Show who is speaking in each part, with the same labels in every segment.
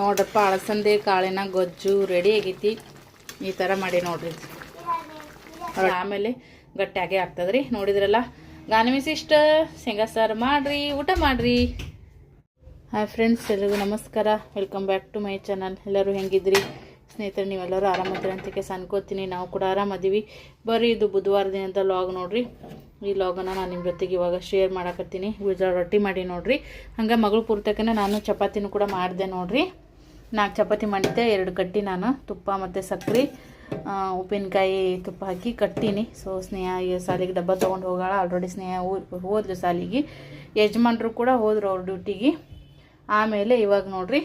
Speaker 1: ನೋಡ್ರಪ್ಪ, ಅಳಸಂದೆ, ಕಾಳಿನ ಗೊಜ್ಜು ರೆಡಿ ಆಗೈತಿ. ಈ ಥರ ಮಾಡಿ ನೋಡ್ರಿ. ಆಮೇಲೆ ಗಟ್ಟಿಯಾಗೆ ಆಗ್ತದ್ರಿ. ನೋಡಿದ್ರಲ್ಲ? ಗಾನಮಿಸ್ ಇಷ್ಟ ಶೇಂಗಾ ಸಾರು ಮಾಡ್ರಿ, ಊಟ ಮಾಡ್ರಿ. ಹಾಯ್ ಫ್ರೆಂಡ್ಸ್ ಎಲ್ರಿಗೂ ನಮಸ್ಕಾರ. Welcome back to my channel ಎಲ್ಲರೂ ಹೆಂಗಿದ್ರಿ? ಸ್ನೇಹಿತರೆ, ನೀವೆಲ್ಲರೂ ಆರಾಮದಿರಿ ಅಂತಕ್ಕೆ ಸನ್ಕೋತೀನಿ. ನಾವು ಕೂಡ ಆರಾಮದೀವಿ ಬರ್ರಿ ಇದು ಬುಧವಾರ ದಿನದ ಲಾಗ್ ನೋಡ್ರಿ. ಈ ಲಾಗನ್ನ ನಾನು ನಿಮ್ಮ ಜೊತೆಗೆ ಇವಾಗ ಶೇರ್ ಮಾಡಕತ್ತೀನಿ. ಉಳಿದ ರೊಟ್ಟಿ ಮಾಡಿ ನೋಡ್ರಿ. ಹಂಗೆ ಮಗಳು ಪೂರ್ತಕ್ಕೆ ನಾನು ಚಪಾತಿನೂ ಕೂಡ ಮಾಡಿದೆ ನೋಡ್ರಿ. ನಾಲ್ಕು ಚಪಾತಿ ಮಾಡಿದ್ದೆ, ಎರಡು ಕಟ್ಟಿ ನಾನು, ತುಪ್ಪ ಮತ್ತು ಸಕ್ಕರೆ ಉಪ್ಪಿನಕಾಯಿ ತುಪ್ಪ ಹಾಕಿ ಕಟ್ಟೀನಿ. ಸೊ ಸ್ನೇಹ ಸಾಲಿಗೆ ಡಬ್ಬ ತೊಗೊಂಡು ಹೋಗಾಳ. ಆಲ್ರೆಡಿ ಸ್ನೇಹ ಹೋದ್ರು ಸಾಲಿಗೆ. ಯಜಮಾನ್ರು ಕೂಡ ಹೋದರು ಅವ್ರ ಡ್ಯೂಟಿಗೆ ಆಮೇಲೆ ಇವಾಗ ನೋಡ್ರಿ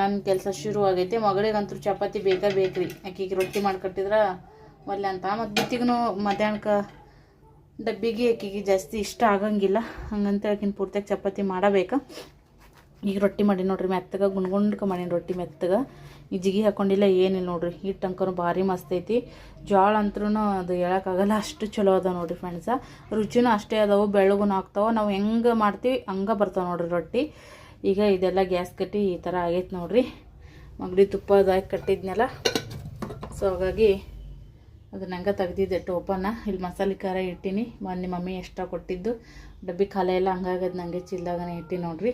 Speaker 1: ನನ್ನ ಕೆಲಸ ಶುರು ಆಗೈತೆ. ಮಗಳಿಗಂತೂ ಚಪಾತಿ ಬೇಕಾ ಬೇಕ್ರಿ. ಆಕೆಗೆ ರೊಟ್ಟಿ ಮಾಡಿಕೊಟ್ಟಿದ್ರೆ ಒಲ್ಲೆ ಅಂತ. ಮತ್ತು ಬಿತ್ತಿಗೂ ಮಧ್ಯಾಹ್ನಕ್ಕೆ ಡಬ್ಬಿಗೆ ಅಕ್ಕಿಗೆ ಜಾಸ್ತಿ ಇಷ್ಟ ಆಗಂಗಿಲ್ಲ. ಹಂಗಂತ ಆಕಿನ ಪೂರ್ತಿಯಾಗಿ ಚಪಾತಿ ಮಾಡಬೇಕು. ಈಗ ರೊಟ್ಟಿ ಮಾಡಿ ನೋಡ್ರಿ, ಮೆತ್ತಗ ಗುಣ್ಗುಂಡ್ಕ ಮಾಡೀನಿ ರೊಟ್ಟಿ ಮೆತ್ತಗ. ಈ ಜಿಗಿ ಹಾಕೊಂಡಿಲ್ಲ, ಏನಿಲ್ಲ ನೋಡ್ರಿ. ಹಿಟ್ಟು ಅಂಕರು ಭಾರಿ ಮಸ್ತ್ ಐತಿ. ಜೋಳ ಅಂತೂ ಅದು ಹೇಳೋಕ್ಕಾಗಲ್ಲ ಅಷ್ಟು ಚಲೋ ಅದ ನೋಡ್ರಿ ಫ್ರೆಂಡ್ಸ. ರುಚಿನೂ ಅಷ್ಟೇ ಅದಾವು ಬೆಳಗುನೂ ಆಗ್ತಾವ ನಾವು ಹೆಂಗೆ ಮಾಡ್ತೀವಿ, ಹಂಗೆ ಬರ್ತಾವೆ ನೋಡ್ರಿ ರೊಟ್ಟಿ. ಈಗ ಇದೆಲ್ಲ ಗ್ಯಾಸ್ ಕಟ್ಟಿ ಈ ಥರ ಆಗೈತೆ ನೋಡ್ರಿ. ಮಗಡಿ ತುಪ್ಪ ಅದಾಗಿ ಕಟ್ಟಿದ್ನಲ್ಲ. ಸೊ ಹಾಗಾಗಿ ಅದನ್ನ ಹಂಗೆ ತೆಗ್ದಿದ್ದೆ ಟೋಪನ್ನ. ಇಲ್ಲಿ ಮಸಾಲೆ ಖಾರ ಇಟ್ಟಿನಿ. ಮೊನ್ನೆ ಮಮ್ಮಿ ಎಷ್ಟ ಕೊಟ್ಟಿದ್ದು. ಡಬ್ಬಿ ಖಾಲೆ ಎಲ್ಲ ಹಂಗಾಗದ್ ನಂಗೆ ಚಿಲ್ದಾಗನೇ ಇಟ್ಟಿ ನೋಡ್ರಿ.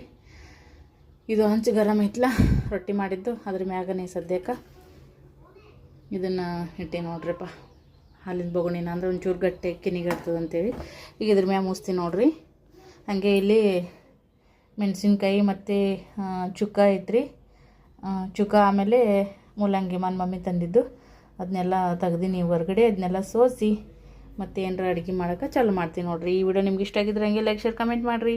Speaker 1: ಇದು ಹಂಚು ಗರಂ ಇಟ್ಲ ರೊಟ್ಟಿ ಮಾಡಿದ್ದು. ಅದ್ರ ಮ್ಯಾಗನೇ ಸದ್ಯಕ್ಕೆ. ಇದನ್ನು ಇಟ್ಟಿ ನೋಡ್ರಿಪ್ಪ. ಹಾಲಿನ ಬೊಗುಣಿನ ಅಂದ್ರೆ ಒಂಚೂರು ಗಟ್ಟಿ ಕಿನಿಗರ್ತದೆ ಅಂತೇಳಿ ಈಗ ಇದ್ರ ಮ್ಯಾಗ ಮುಸ್ತೀನಿ ನೋಡ್ರಿ. ಹಾಗೆ ಇಲ್ಲಿ ಮೆಣಸಿನ್ಕಾಯಿ ಮತ್ತು ಚುಕ್ಕ ಐತ್ರಿ. ಚುಕ್ಕ ಆಮೇಲೆ ಮೂಲಂಗಿ ಮನ್ ಮಮ್ಮಿ ತಂದಿದ್ದು. ಅದನ್ನೆಲ್ಲ ತೆಗ್ದೀನಿ ಹೊರಗಡೆ ಅದನ್ನೆಲ್ಲ ಸೋಸಿ ಮತ್ತು ಏನಾರ ಅಡುಗೆ ಮಾಡೋಕೆ ಚಾಲು ಮಾಡ್ತೀನಿ ನೋಡಿರಿ. ಈ ವಿಡಿಯೋ ನಿಮ್ಗೆ ಇಷ್ಟ ಆಗಿದ್ರೆ ಹಂಗೆ ಲೈಕ್ ಶೇರ್ ಕಮೆಂಟ್ ಮಾಡಿರಿ.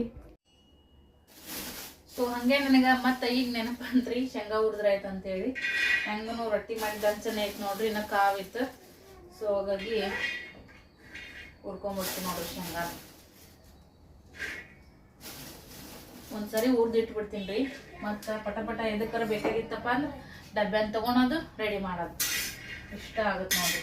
Speaker 1: ಸೊ ಹಾಗೆ ನನಗೆ ಮತ್ತೆ ಈಗ ನೆನಪು ಅಂತ್ರಿ ಶೇಂಗಾ ಹುರಿದ್ರಾಯ್ತು ಅಂತೇಳಿ. ಹೆಂಗೂ ರೊಟ್ಟಿ ಮಾಡಿ ದಂಚನೆ ಐತೆ ನೋಡ್ರಿ, ಇನ್ನು ಕಾವಿತ್ತು ಸೊ ಹಾಗಾಗಿ ಹುರ್ಕೊಂಬಿಡ್ತೀನಿ ನೋಡ್ರಿ ಶೇಂಗಾ. ಒಂದ್ಸರಿ ಹುರಿದಿಟ್ಬಿಡ್ತೀನಿ ರೀ. ಮತ್ತು ಪಟ ಪಟ ಎದಕ್ಕಾರ ಬೇಕಾಗಿತ್ತಪ್ಪ ಅಂದ್ರೆ ಡಬ್ಬೆನ್ ತೊಗೊಳೋದು ರೆಡಿ ಮಾಡೋದು. ಇಷ್ಟ ಆಗುತ್ತೆ ನೋಡ್ರಿ.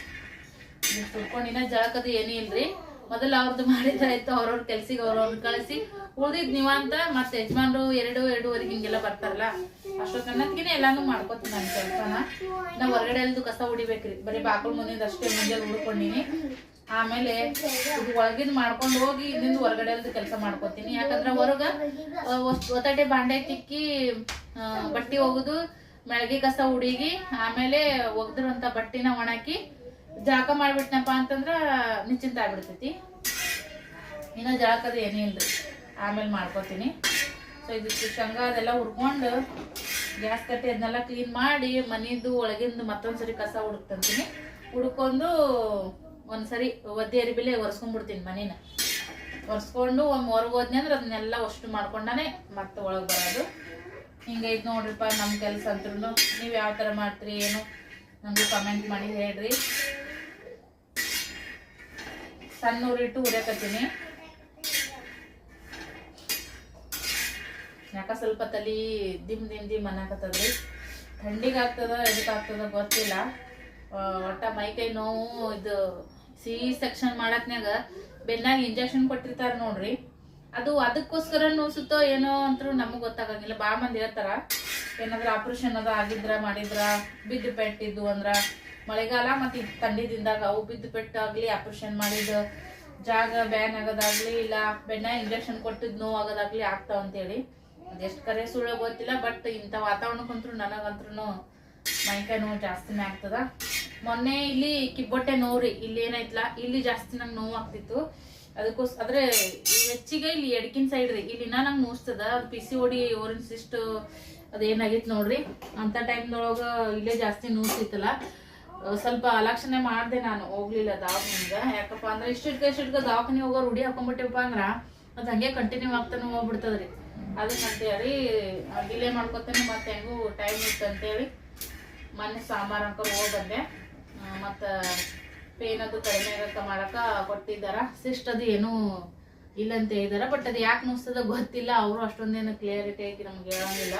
Speaker 1: ಸುರ್ಕೊಂಡಿನ ಜಳಕದು ಏನೂ ಇಲ್ರಿ. ಮೊದಲು ಅವ್ರದ್ದು ಮಾಡಿದ್ರಾಯ್ತು ಅವ್ರವ್ರ ಕೆಲ್ಸಿಗೆ ಅವ್ರವ್ರನ್ನ ಕಳಿಸಿ. ಉಳ್ದಿದ್ ನೀವಂತ ಮತ್ತೆ ಯಜಮಾನ್ರು ಎರಡು, ಎರಡೂವರೆಗೆ ಹಿಂಗೆಲ್ಲ ಬರ್ತಾರಲ್ಲ ಅಷ್ಟೊತ್ತನ್ನತ್ಗಿನೇ ಎಲ್ಲಾನು ಮಾಡ್ಕೊತೀನಿ ನನ್ನ ಕೆಲಸನ. ನಾ ಹೊರಗಡೆ ಎಲ್ದು ಕಸ ಹೊಡಿಬೇಕ್ರಿ. ಬರೀ ಬಾಕಲ್ ಮುಂದಿಂದ ಅಷ್ಟೇ ಮುಂಜಾನೆ ಉಳ್ಕೊಂಡಿನಿ. ಆಮೇಲೆ ಇದು ಒಳಗಿಂದ ಮಾಡ್ಕೊಂಡು ಹೋಗಿ ಇಲ್ಲಿಂದ ಹೊರಗಡೆ ಎಲ್ದು ಕೆಲಸ ಮಾಡ್ಕೊತೀನಿ. ಯಾಕಂದ್ರೆ ಹೊರಗ ಒತ್ತಡೆ ಬಾಂಡೆ ತಿಕ್ಕಿ ಬಟ್ಟಿ ಹೋಗುದು ಮೆಳಗಿ ಕಸ ಹುಡುಗಿ, ಆಮೇಲೆ ಒಗ್ದಿರೋಂಥ ಬಟ್ಟಿನ ಒಣಕಿ ಜಳಕ ಮಾಡ್ಬಿಟ್ನಪ್ಪ ಅಂತಂದ್ರ ನಿಶ್ಚಿಂತ ಆಗ್ಬಿಡ್ತೈತಿ. ಇನ್ನ ಜಳಕದ ಏನೇ ಇಲ್ರಿ, ಆಮೇಲೆ ಮಾಡ್ಕೊತೀನಿ. ಸೊ ಇದಕ್ಕೆ ಶಂಗ ಅದೆಲ್ಲ ಹುರ್ಕೊಂಡು ಗ್ಯಾಸ್ ಕಟ್ಟಿ ಅದನ್ನೆಲ್ಲ ಕ್ಲೀನ್ ಮಾಡಿ ಮನಿದು ಒಳಗಿಂದು ಮತ್ತೊಂದ್ಸರಿ ಕಸ ಹುಡುಕ್ತಂತೀನಿ. ಹುಡ್ಕೊಂಡು ಒಂದ್ಸರಿ ಒದ್ದೆ ಅರಿಬಿಲೆ ಒರೆಸ್ಕೊಂಡ್ಬಿಡ್ತೀನಿ ಮನೇನ. ಒರೆಸ್ಕೊಂಡು ಒಮ್ಮೆ ಹೊರಗೆ ಹೋದ್ನಿ ಅಂದ್ರೆ ಅದನ್ನೆಲ್ಲ ಅಷ್ಟು ಮಾಡ್ಕೊಂಡಾನೆ ಮತ್ತೆ ಒಳಗೆ ಬರೋದು. ಹಿಂಗೈತೆ ನೋಡ್ರಿಪ್ಪ ನಮ್ಮ ಕೆಲಸ ಅಂದ್ರೂ ನೀವು ಯಾವ ಥರ ಮಾಡ್ತೀರಿ, ಏನು? ನನಗೆ ಕಮೆಂಟ್ ಮಾಡಿ ಹೇಳ್ರಿ. ಸಣ್ಣ ಊರಿಟ್ಟು ಉರಿಯಕತ್ತೀನಿ. ಯಾಕ ಸ್ವಲ್ಪ ತಲೆ ದಿಮ್ ದಿಮ್ ದಿಮ್ ಅನ್ನಕತ್ತದ್ರಿ. ಥಂಡಿಗೆ ಆಗ್ತದ ಆಗ್ತದ ಗೊತ್ತಿಲ್ಲ. ಒಟ್ಟ ಮೈಕೈ ನೋವು, ಇದು ಸಿ ಸೆಕ್ಷನ್ ಮಾಡಕ್ನಾಗ ಬೆನ್ನಾಗ ಇಂಜೆಕ್ಷನ್ ಕೊಟ್ಟಿರ್ತಾರೆ ನೋಡ್ರಿ. ಅದು ಅದಕ್ಕೋಸ್ಕರ ನೋಸುತ್ತೋ ಏನೋ ಅಂತೂ ನಮಗೆ ಗೊತ್ತಾಗಂಗಿಲ್ಲ. ಭಾಳ ಮಂದಿ ಹೇಳ್ತಾರ, ಏನಾದ್ರ ಆಪರೇಷನ್ ಅದ ಆಗಿದ್ರ ಮಾಡಿದ್ರ, ಬಿದ್ದು ಪೆಟ್ಟಿದ್ದು ಅಂದ್ರ, ಮಳೆಗಾಲ ಮತ್ತು ಥಂಡಿದಿಂದಾಗ ಅವು ಬಿದ್ದು ಪೆಟ್ಟಾಗ್ಲಿ ಆಪರೇಷನ್ ಮಾಡಿದ ಜಾಗ ಬ್ಯಾನ್ ಆಗೋದಾಗ್ಲಿ, ಇಲ್ಲ ಬೆಣ್ಣ ಇಂಜೆಕ್ಷನ್ ಕೊಟ್ಟಿದ್ ನೋವು ಆಗೋದಾಗ್ಲಿ ಆಗ್ತಾವ ಅಂತೇಳಿ. ಅದೆಷ್ಟು ಕರೆ ಸುಳ್ಳು ಗೊತ್ತಿಲ್ಲ ಬಟ್ ಇಂಥ ವಾತಾವರಣಕ್ಕಂತೂ ನನಗಂತ್ರು ಮೈಕೈ ನೋವು ಜಾಸ್ತಿನೇ ಆಗ್ತದ. ಮೊನ್ನೆ ಇಲ್ಲಿ ಕಿಬ್ಬೊಟ್ಟೆ ನೋವ್ರಿ, ಇಲ್ಲಿ ಏನೈತ್ಲ ಇಲ್ಲಿ ಜಾಸ್ತಿ ನಂಗೆ ನೋವು ಆಗ್ತಿತ್ತು. ಅದಕ್ಕೋಸ್, ಆದ್ರೆ ಈ ಹೆಚ್ಚಿಗೆ ಇಲ್ಲಿ ಎಡಕಿನ ಸೈಡ್ ರೀ, ಇಲ್ಲಿ ನಂಗೆ ಮೂಸ್ತದ ಅದು ಪಿ ಸಿ ಓಡಿ ಓರಿನ್ ಸಿಸ್ಟ್ ಅದೇನಾಗಿತ್ತು ನೋಡ್ರಿ, ಅಂತ ಟೈಮ್ದೊಳಗ ಇಲ್ಲೇ ಜಾಸ್ತಿ ನೂಸ್ತಿತ್ತಲ್ಲ ಸ್ವಲ್ಪ ಅಲಕ್ಷಣೆ ಮಾಡಿದೆ ನಾನು, ಹೋಗ್ಲಿಲ್ಲ ದವಾಖಾನಿಂದ ಯಾಕಪ್ಪ ಅಂದ್ರೆ ಇಷ್ಟಿಟ್ಕ ಇಷ್ಟಿಟ್ಕ ದವಾಖಾನೆ ಹೋಗೋ ರೂಢಿ ಹಾಕೊಂಡ್ಬಿಟ್ಟಿವಪ್ಪ ಅಂದ್ರೆ, ಅದು ಹಂಗೆ ಕಂಟಿನ್ಯೂ ಆಗ್ತಾನೆ ಹೋಗ್ಬಿಡ್ತದ್ರಿ. ಹೇಳಿ ಡಿಲೇ ಮಾಡ್ಕೊತೇನೆ ಮತ್ತೆ ಹೆಂಗೂ ಟೈಮ್ ಇತ್ತು ಅಂತೇಳಿ ಮೊನ್ನೆ ಸಾಂಬಾರು ಹೋಗಿ ಬಂದೆ ಮತ್ತು ಪೇನ್ ಅದು ಕಡಿಮೆ ಆಗಕ್ಕ ಮಾಡಕ ಕೊಟ್ಟಿದ್ದಾರ ಸಿಸ್ಟ್ ಅದು ಏನೂ ಇಲ್ಲ ಅಂತ ಹೇಳಿದಾರ ಬಟ್ ಅದು ಯಾಕೆ ನುಸ್ತದ ಗೊತ್ತಿಲ್ಲ. ಅವರು ಅಷ್ಟೊಂದೇನು ಕ್ಲಿಯರಿಟಿ ಆಗಿ ನಮ್ಗೆ ಹೇಳಂಗಿಲ್ಲ.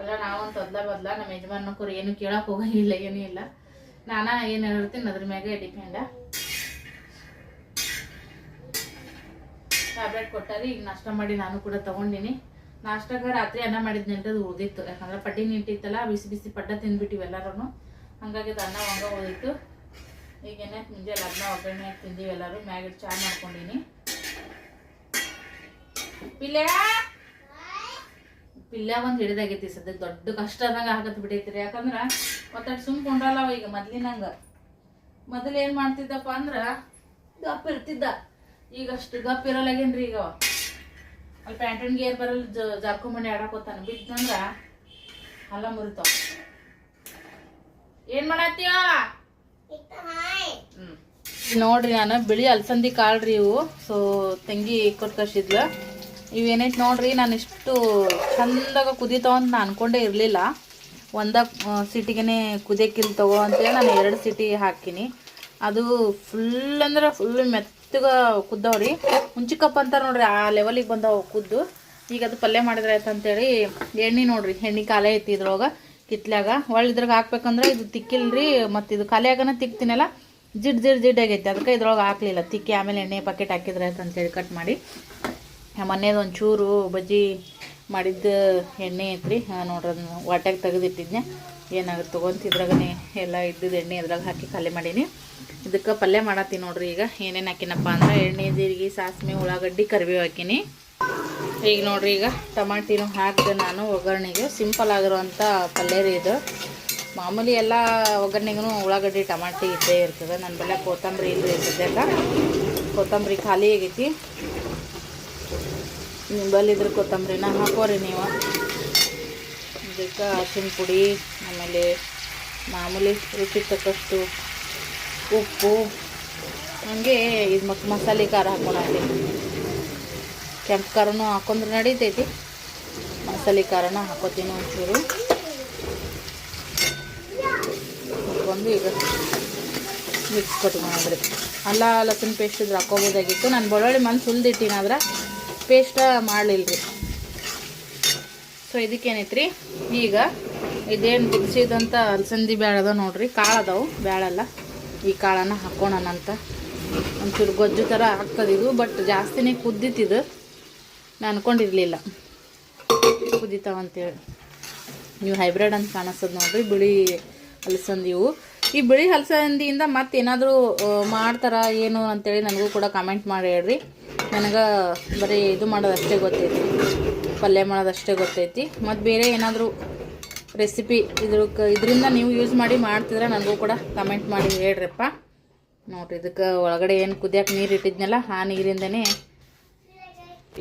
Speaker 1: ಅಲ್ಲ, ನಾವೊಂದು ಅದ್ಲ ಬದ್ಲ ನಮ್ಮ ಯಜಮಾನಕ್ಕವ್ರು ಏನು ಕೇಳಕ್ ಹೋಗಂಗಿಲ್ಲ, ಏನೂ ಇಲ್ಲ. ನಾನಾ ಏನು ಹೇಳ್ತೀನಿ ಅದ್ರ ಮ್ಯಾಗೆ ಡಿಪೆಂಡ ಟ್ಯಾಬ್ಲೆಟ್ ಕೊಟ್ಟಾರಿ ಈಗ ನಾಷ್ಟ ಮಾಡಿ ನಾನು ಕೂಡ ತಗೊಂಡಿನಿ. ನಾಷ್ಟಾಗ ರಾತ್ರಿ ಅನ್ನ ಮಾಡಿದ್ ಅದು ಉಳಿದಿತ್ತು. ಯಾಕಂದ್ರೆ ಪಟ್ಟಿ ನಿಂಟಿತ್ತಲ್ಲ ಬಿಸಿ ಬಿಸಿ ಪಡ್ಡ ತಿಂದ್ಬಿಟ್ಟಿವಿ ಎಲ್ಲರೂ ಹಂಗಾಗಿ ಅದು ಅನ್ನ ಹಂಗ ಉಳಿದಿತ್ತು. ಈಗ ಏನಾಯ್ತು ಲಗ್ನ ಒಗ್ಗರಣೆ ಹಾಕಿ ತಿಂದೀವಿ ಎಲ್ಲರೂ. ಮ್ಯಾಗಿಟ್ಟು ಚಾ ಮಾಡ್ಕೊಂಡಿನಿ. ಪಿಲ್ಯ! ಪಿಲ್ಯ ಒಂದು ಹಿಡಿದಾಗೈತಿ ಸದ್ಯ ದೊಡ್ಡ ಕಷ್ಟ ಆದಂಗ ಆಗತ್ ಬಿಡೈತ್ರಿ ಯಾಕಂದ್ರೆ ಒತ್ತಡ ಸುಮ್ ಕೊಂಡ್ರಲ್ಲ ಅವ ಈಗ ಮೊದ್ಲಿನಂಗ. ಮೊದಲು ಏನು ಮಾಡ್ತಿದ್ದಪ್ಪ ಅಂದ್ರೆ ಗಪ್ ಇರ್ತಿದ್ದ. ಈಗ ಅಷ್ಟು ಗಪ್ ಇರಲ್ಲಾಗೇನ್ರಿ ಈಗ ಅಲ್ಲಿ ಪ್ಯಾಂಟನ್ ಗೇರ್ ಬರಲ್ಲ ಜಾರ್ಕೊಂಬಂಡಿ ಆಡಾಕೋತಾನ ಬಿದ್ದಂದ್ರ ಹಲ್ಲ ಮುರಿತಾವ. ಏನ್ ಮಾಡತ್ತೀಯ? ನೋಡ್ರಿ ನಾನು, ಬಿಳಿ ಅಲಸಂದಿ ಕಾಳ್ರಿ ಇವು. ಸೊ ತಂಗಿ ಕೊಟ್ಟು ಕಳ್ಸಿದ್ಲ. ಇವೇನೈತೆ ನೋಡ್ರಿ, ನಾನು ಇಷ್ಟು ಚಂದಾಗ ಕುದೀತಾವ ಅಂತ ನಾನು ಅನ್ಕೊಂಡೇ ಇರಲಿಲ್ಲ. ಒಂದ ಸಿಟಿಗೆ ಕುದಿಯಕ್ಕಿಲ್ ತಗೋ ಅಂತೇಳಿ ನಾನು ಎರಡು ಸಿಟಿ ಹಾಕಿನಿ ಅದು ಫುಲ್ ಅಂದ್ರೆ ಫುಲ್ ಮೆತ್ತಗ ಕುದ್ದವ್ರಿ ಮುಂಚಿಕಪ್ಪ ಅಂತಾರೆ ನೋಡ್ರಿ, ಆ ಲೆವೆಲಿಗೆ ಬಂದವು ಕುದ್ದು. ಈಗ ಅದು ಪಲ್ಯ ಮಾಡಿದ್ರೆ ಆಯ್ತು ಅಂತೇಳಿ, ಎಣ್ಣೆ ನೋಡ್ರಿ, ಎಣ್ಣೆ ಕಾಲೇ ಐತಿ ಇದ್ರೊಳಗ ಕಿತ್ಲ್ಯಾಗ ಒಳ್ಳೆ ಇದ್ರಾಗ ಹಾಕ್ಬೇಕಂದ್ರೆ ಇದು ತಿಕ್ಕಿಲ್ರಿ, ಮತ್ತು ಇದು ಖಾಲಿಯಾಗನ ತಿಕ್ತೀನಲ್ಲ, ಜಿಡ್ ಜಿಡ್ ಜಿಡ್ ಆಗೈತಿ. ಅದಕ್ಕೆ ಇದ್ರೊಳಗೆ ಹಾಕ್ಲಿಲ್ಲ. ತಿಕ್ಕಿ ಆಮೇಲೆ ಎಣ್ಣೆ ಪಾಕೆಟ್ ಹಾಕಿದ್ರೆ ಆಯ್ತು ಅಂತೇಳಿ ಕಟ್ ಮಾಡಿ. ಮೊನ್ನೆದು ಒಂದು ಚೂರು ಬಜ್ಜಿ ಮಾಡಿದ್ದ ಎಣ್ಣೆ ಐತ್ರಿ. ನೋಡ್ರಿ ಅದನ್ನ ವಾಟ್ಯಾಗ ತೆಗೆದಿಟ್ಟಿದ್ನೆ ಏನಾಗುತ್ತೆ ತೊಗೊಂತ ಇದ್ರಾಗನೆ ಎಲ್ಲ ಇದ್ದಿದ್ದು ಎಣ್ಣೆ ಇದ್ರಾಗ ಹಾಕಿ ಖಾಲಿ ಮಾಡೀನಿ. ಇದಕ್ಕೆ ಪಲ್ಯ ಮಾಡತ್ತೀನಿ ನೋಡ್ರಿ ಈಗ. ಏನೇನು ಹಾಕಿನಪ್ಪ ಅಂದ್ರೆ ಎಣ್ಣೆ, ಜೀರಿಗೆ, ಸಾಸಿವೆ, ಉಳ್ಳಾಗಡ್ಡಿ, ಕರಿಬೇವು ಹಾಕಿನಿ. ಈಗ ನೋಡ್ರಿ, ಈಗ ಟಮಾಟಿನೂ ಹಾಕಿದೆ ನಾನು ಒಗ್ಗರಣೆಗೆ. ಸಿಂಪಲ್ ಆಗಿರುವಂಥ ಪಲ್ಯ ರೀ ಇದು. ಮಾಮೂಲಿ ಎಲ್ಲ ಒಗ್ಗರಣೆಗೂ ಉಳ್ಳಾಗಡ್ಡಿ, ಟಮಾಟಿ ಇದ್ದೇ ಇರ್ತದೆ. ನನ್ನ ಬೆಲೆ ಕೊತ್ತಂಬರಿ ಇಲ್ಲರಿ ಸದ್ಯಕ್ಕೆ. ಕೊತ್ತಂಬರಿ ಖಾಲಿ ಆಗೈತಿ. ನಿಂಬಲ್ಲಿದ್ರೆ ಕೊತ್ತಂಬರಿನ ಹಾಕೋರಿ ನೀವು. ಅದಕ್ಕೆ ಹಸಿನ ಪುಡಿ, ಆಮೇಲೆ ಮಾಮೂಲಿ ರುಚಿ ತಕ್ಕಷ್ಟು ಉಪ್ಪು. ಹಾಗೆ ಇದು ಮಸಾಲೆ ಖಾರ ಹಾಕೋಣಲ್ಲಿ ಕೆಂಪು ಖಾರನೂ ಹಾಕೊಂಡ್ರೆ ನಡೀತೈತಿ. ಮಸಾಲೆ ಖಾರನ ಹಾಕೋತೀನಿ ಒಂಚೂರು. ಹಾಕೊಂಡು ಈಗ ಮಿಕ್ಸ್ ಕೊಟ್ಕೊಂಡ್ರಿ ಅಲ್ಲ, ಲಸನ್ ಪೇಸ್ಟ್ ಇದ್ರೆ ಹಾಕೋಬೋದಾಗಿತ್ತು. ನಾನು ಬೆಳ್ಳುಳ್ಳಿ ಮನ್ಸು ಹುಲ್ದಿಟ್ಟಿನಾದ್ರೆ ಪೇಸ್ಟ ಮಾಡಲಿಲ್ಲ ರೀ ಸೊ ಇದಕ್ಕೇನೈತ್ರಿ? ಈಗ ಇದೇನು ಬಿಡಿಸಿದಂಥ ಅಲಸಂದಿ ಬ್ಯಾಳೆ ಅದಾವ ನೋಡ್ರಿ. ಕಾಳು ಅದಾವು ಬ್ಯಾಳೆಲ್ಲ ಈ ಕಾಳನ್ನು ಹಾಕೋಣನಂತ. ಒಂಚೂರು ಗೊಜ್ಜು ಥರ ಹಾಕ್ತದಿದು ಬಟ್ ಜಾಸ್ತಿನೇ ಕುದ್ದಿತ್ತಿದು ನಾನು ಅನ್ಕೊಂಡಿರಲಿಲ್ಲ. ಕುದಿತಾವಂತೇಳಿ. ನೀವು ಹೈಬ್ರಿಡ್ ಅಂತ ಕಾಣಿಸ್ತದೆ ನೋಡ್ರಿ, ಬಿಳಿ ಹಲಸಂದಿ ಇವು ಈ ಬಿಳಿ ಹಲಸಂದಿಯಿಂದ ಮತ್ತೇನಾದರೂ ಮಾಡ್ತಾರ ಏನು ಅಂತೇಳಿ ನನಗೂ ಕೂಡ ಕಮೆಂಟ್ ಮಾಡಿ ಹೇಳ್ರಿ. ನನಗೆ ಬರೀ ಇದು ಮಾಡೋದಷ್ಟೇ ಗೊತ್ತೈತಿ. ಪಲ್ಯ ಮಾಡೋದಷ್ಟೇ ಗೊತ್ತೈತಿ. ಮತ್ತು ಬೇರೆ ಏನಾದರೂ ರೆಸಿಪಿ ಇದ್ರ ಇದರಿಂದ ನೀವು ಯೂಸ್ ಮಾಡಿ ಮಾಡ್ತಿದ್ರೆ ನನಗೂ ಕೂಡ ಕಮೆಂಟ್ ಮಾಡಿ ಹೇಳ್ರಪ್ಪ. ನೋಡ್ರಿ, ಇದಕ್ಕೆ ಒಳಗಡೆ ಏನು ಕುದಿಯಕ್ಕೆ ನೀರು ಇಟ್ಟಿದ್ನಲ್ಲ, ಆ ನೀರಿಂದನೇ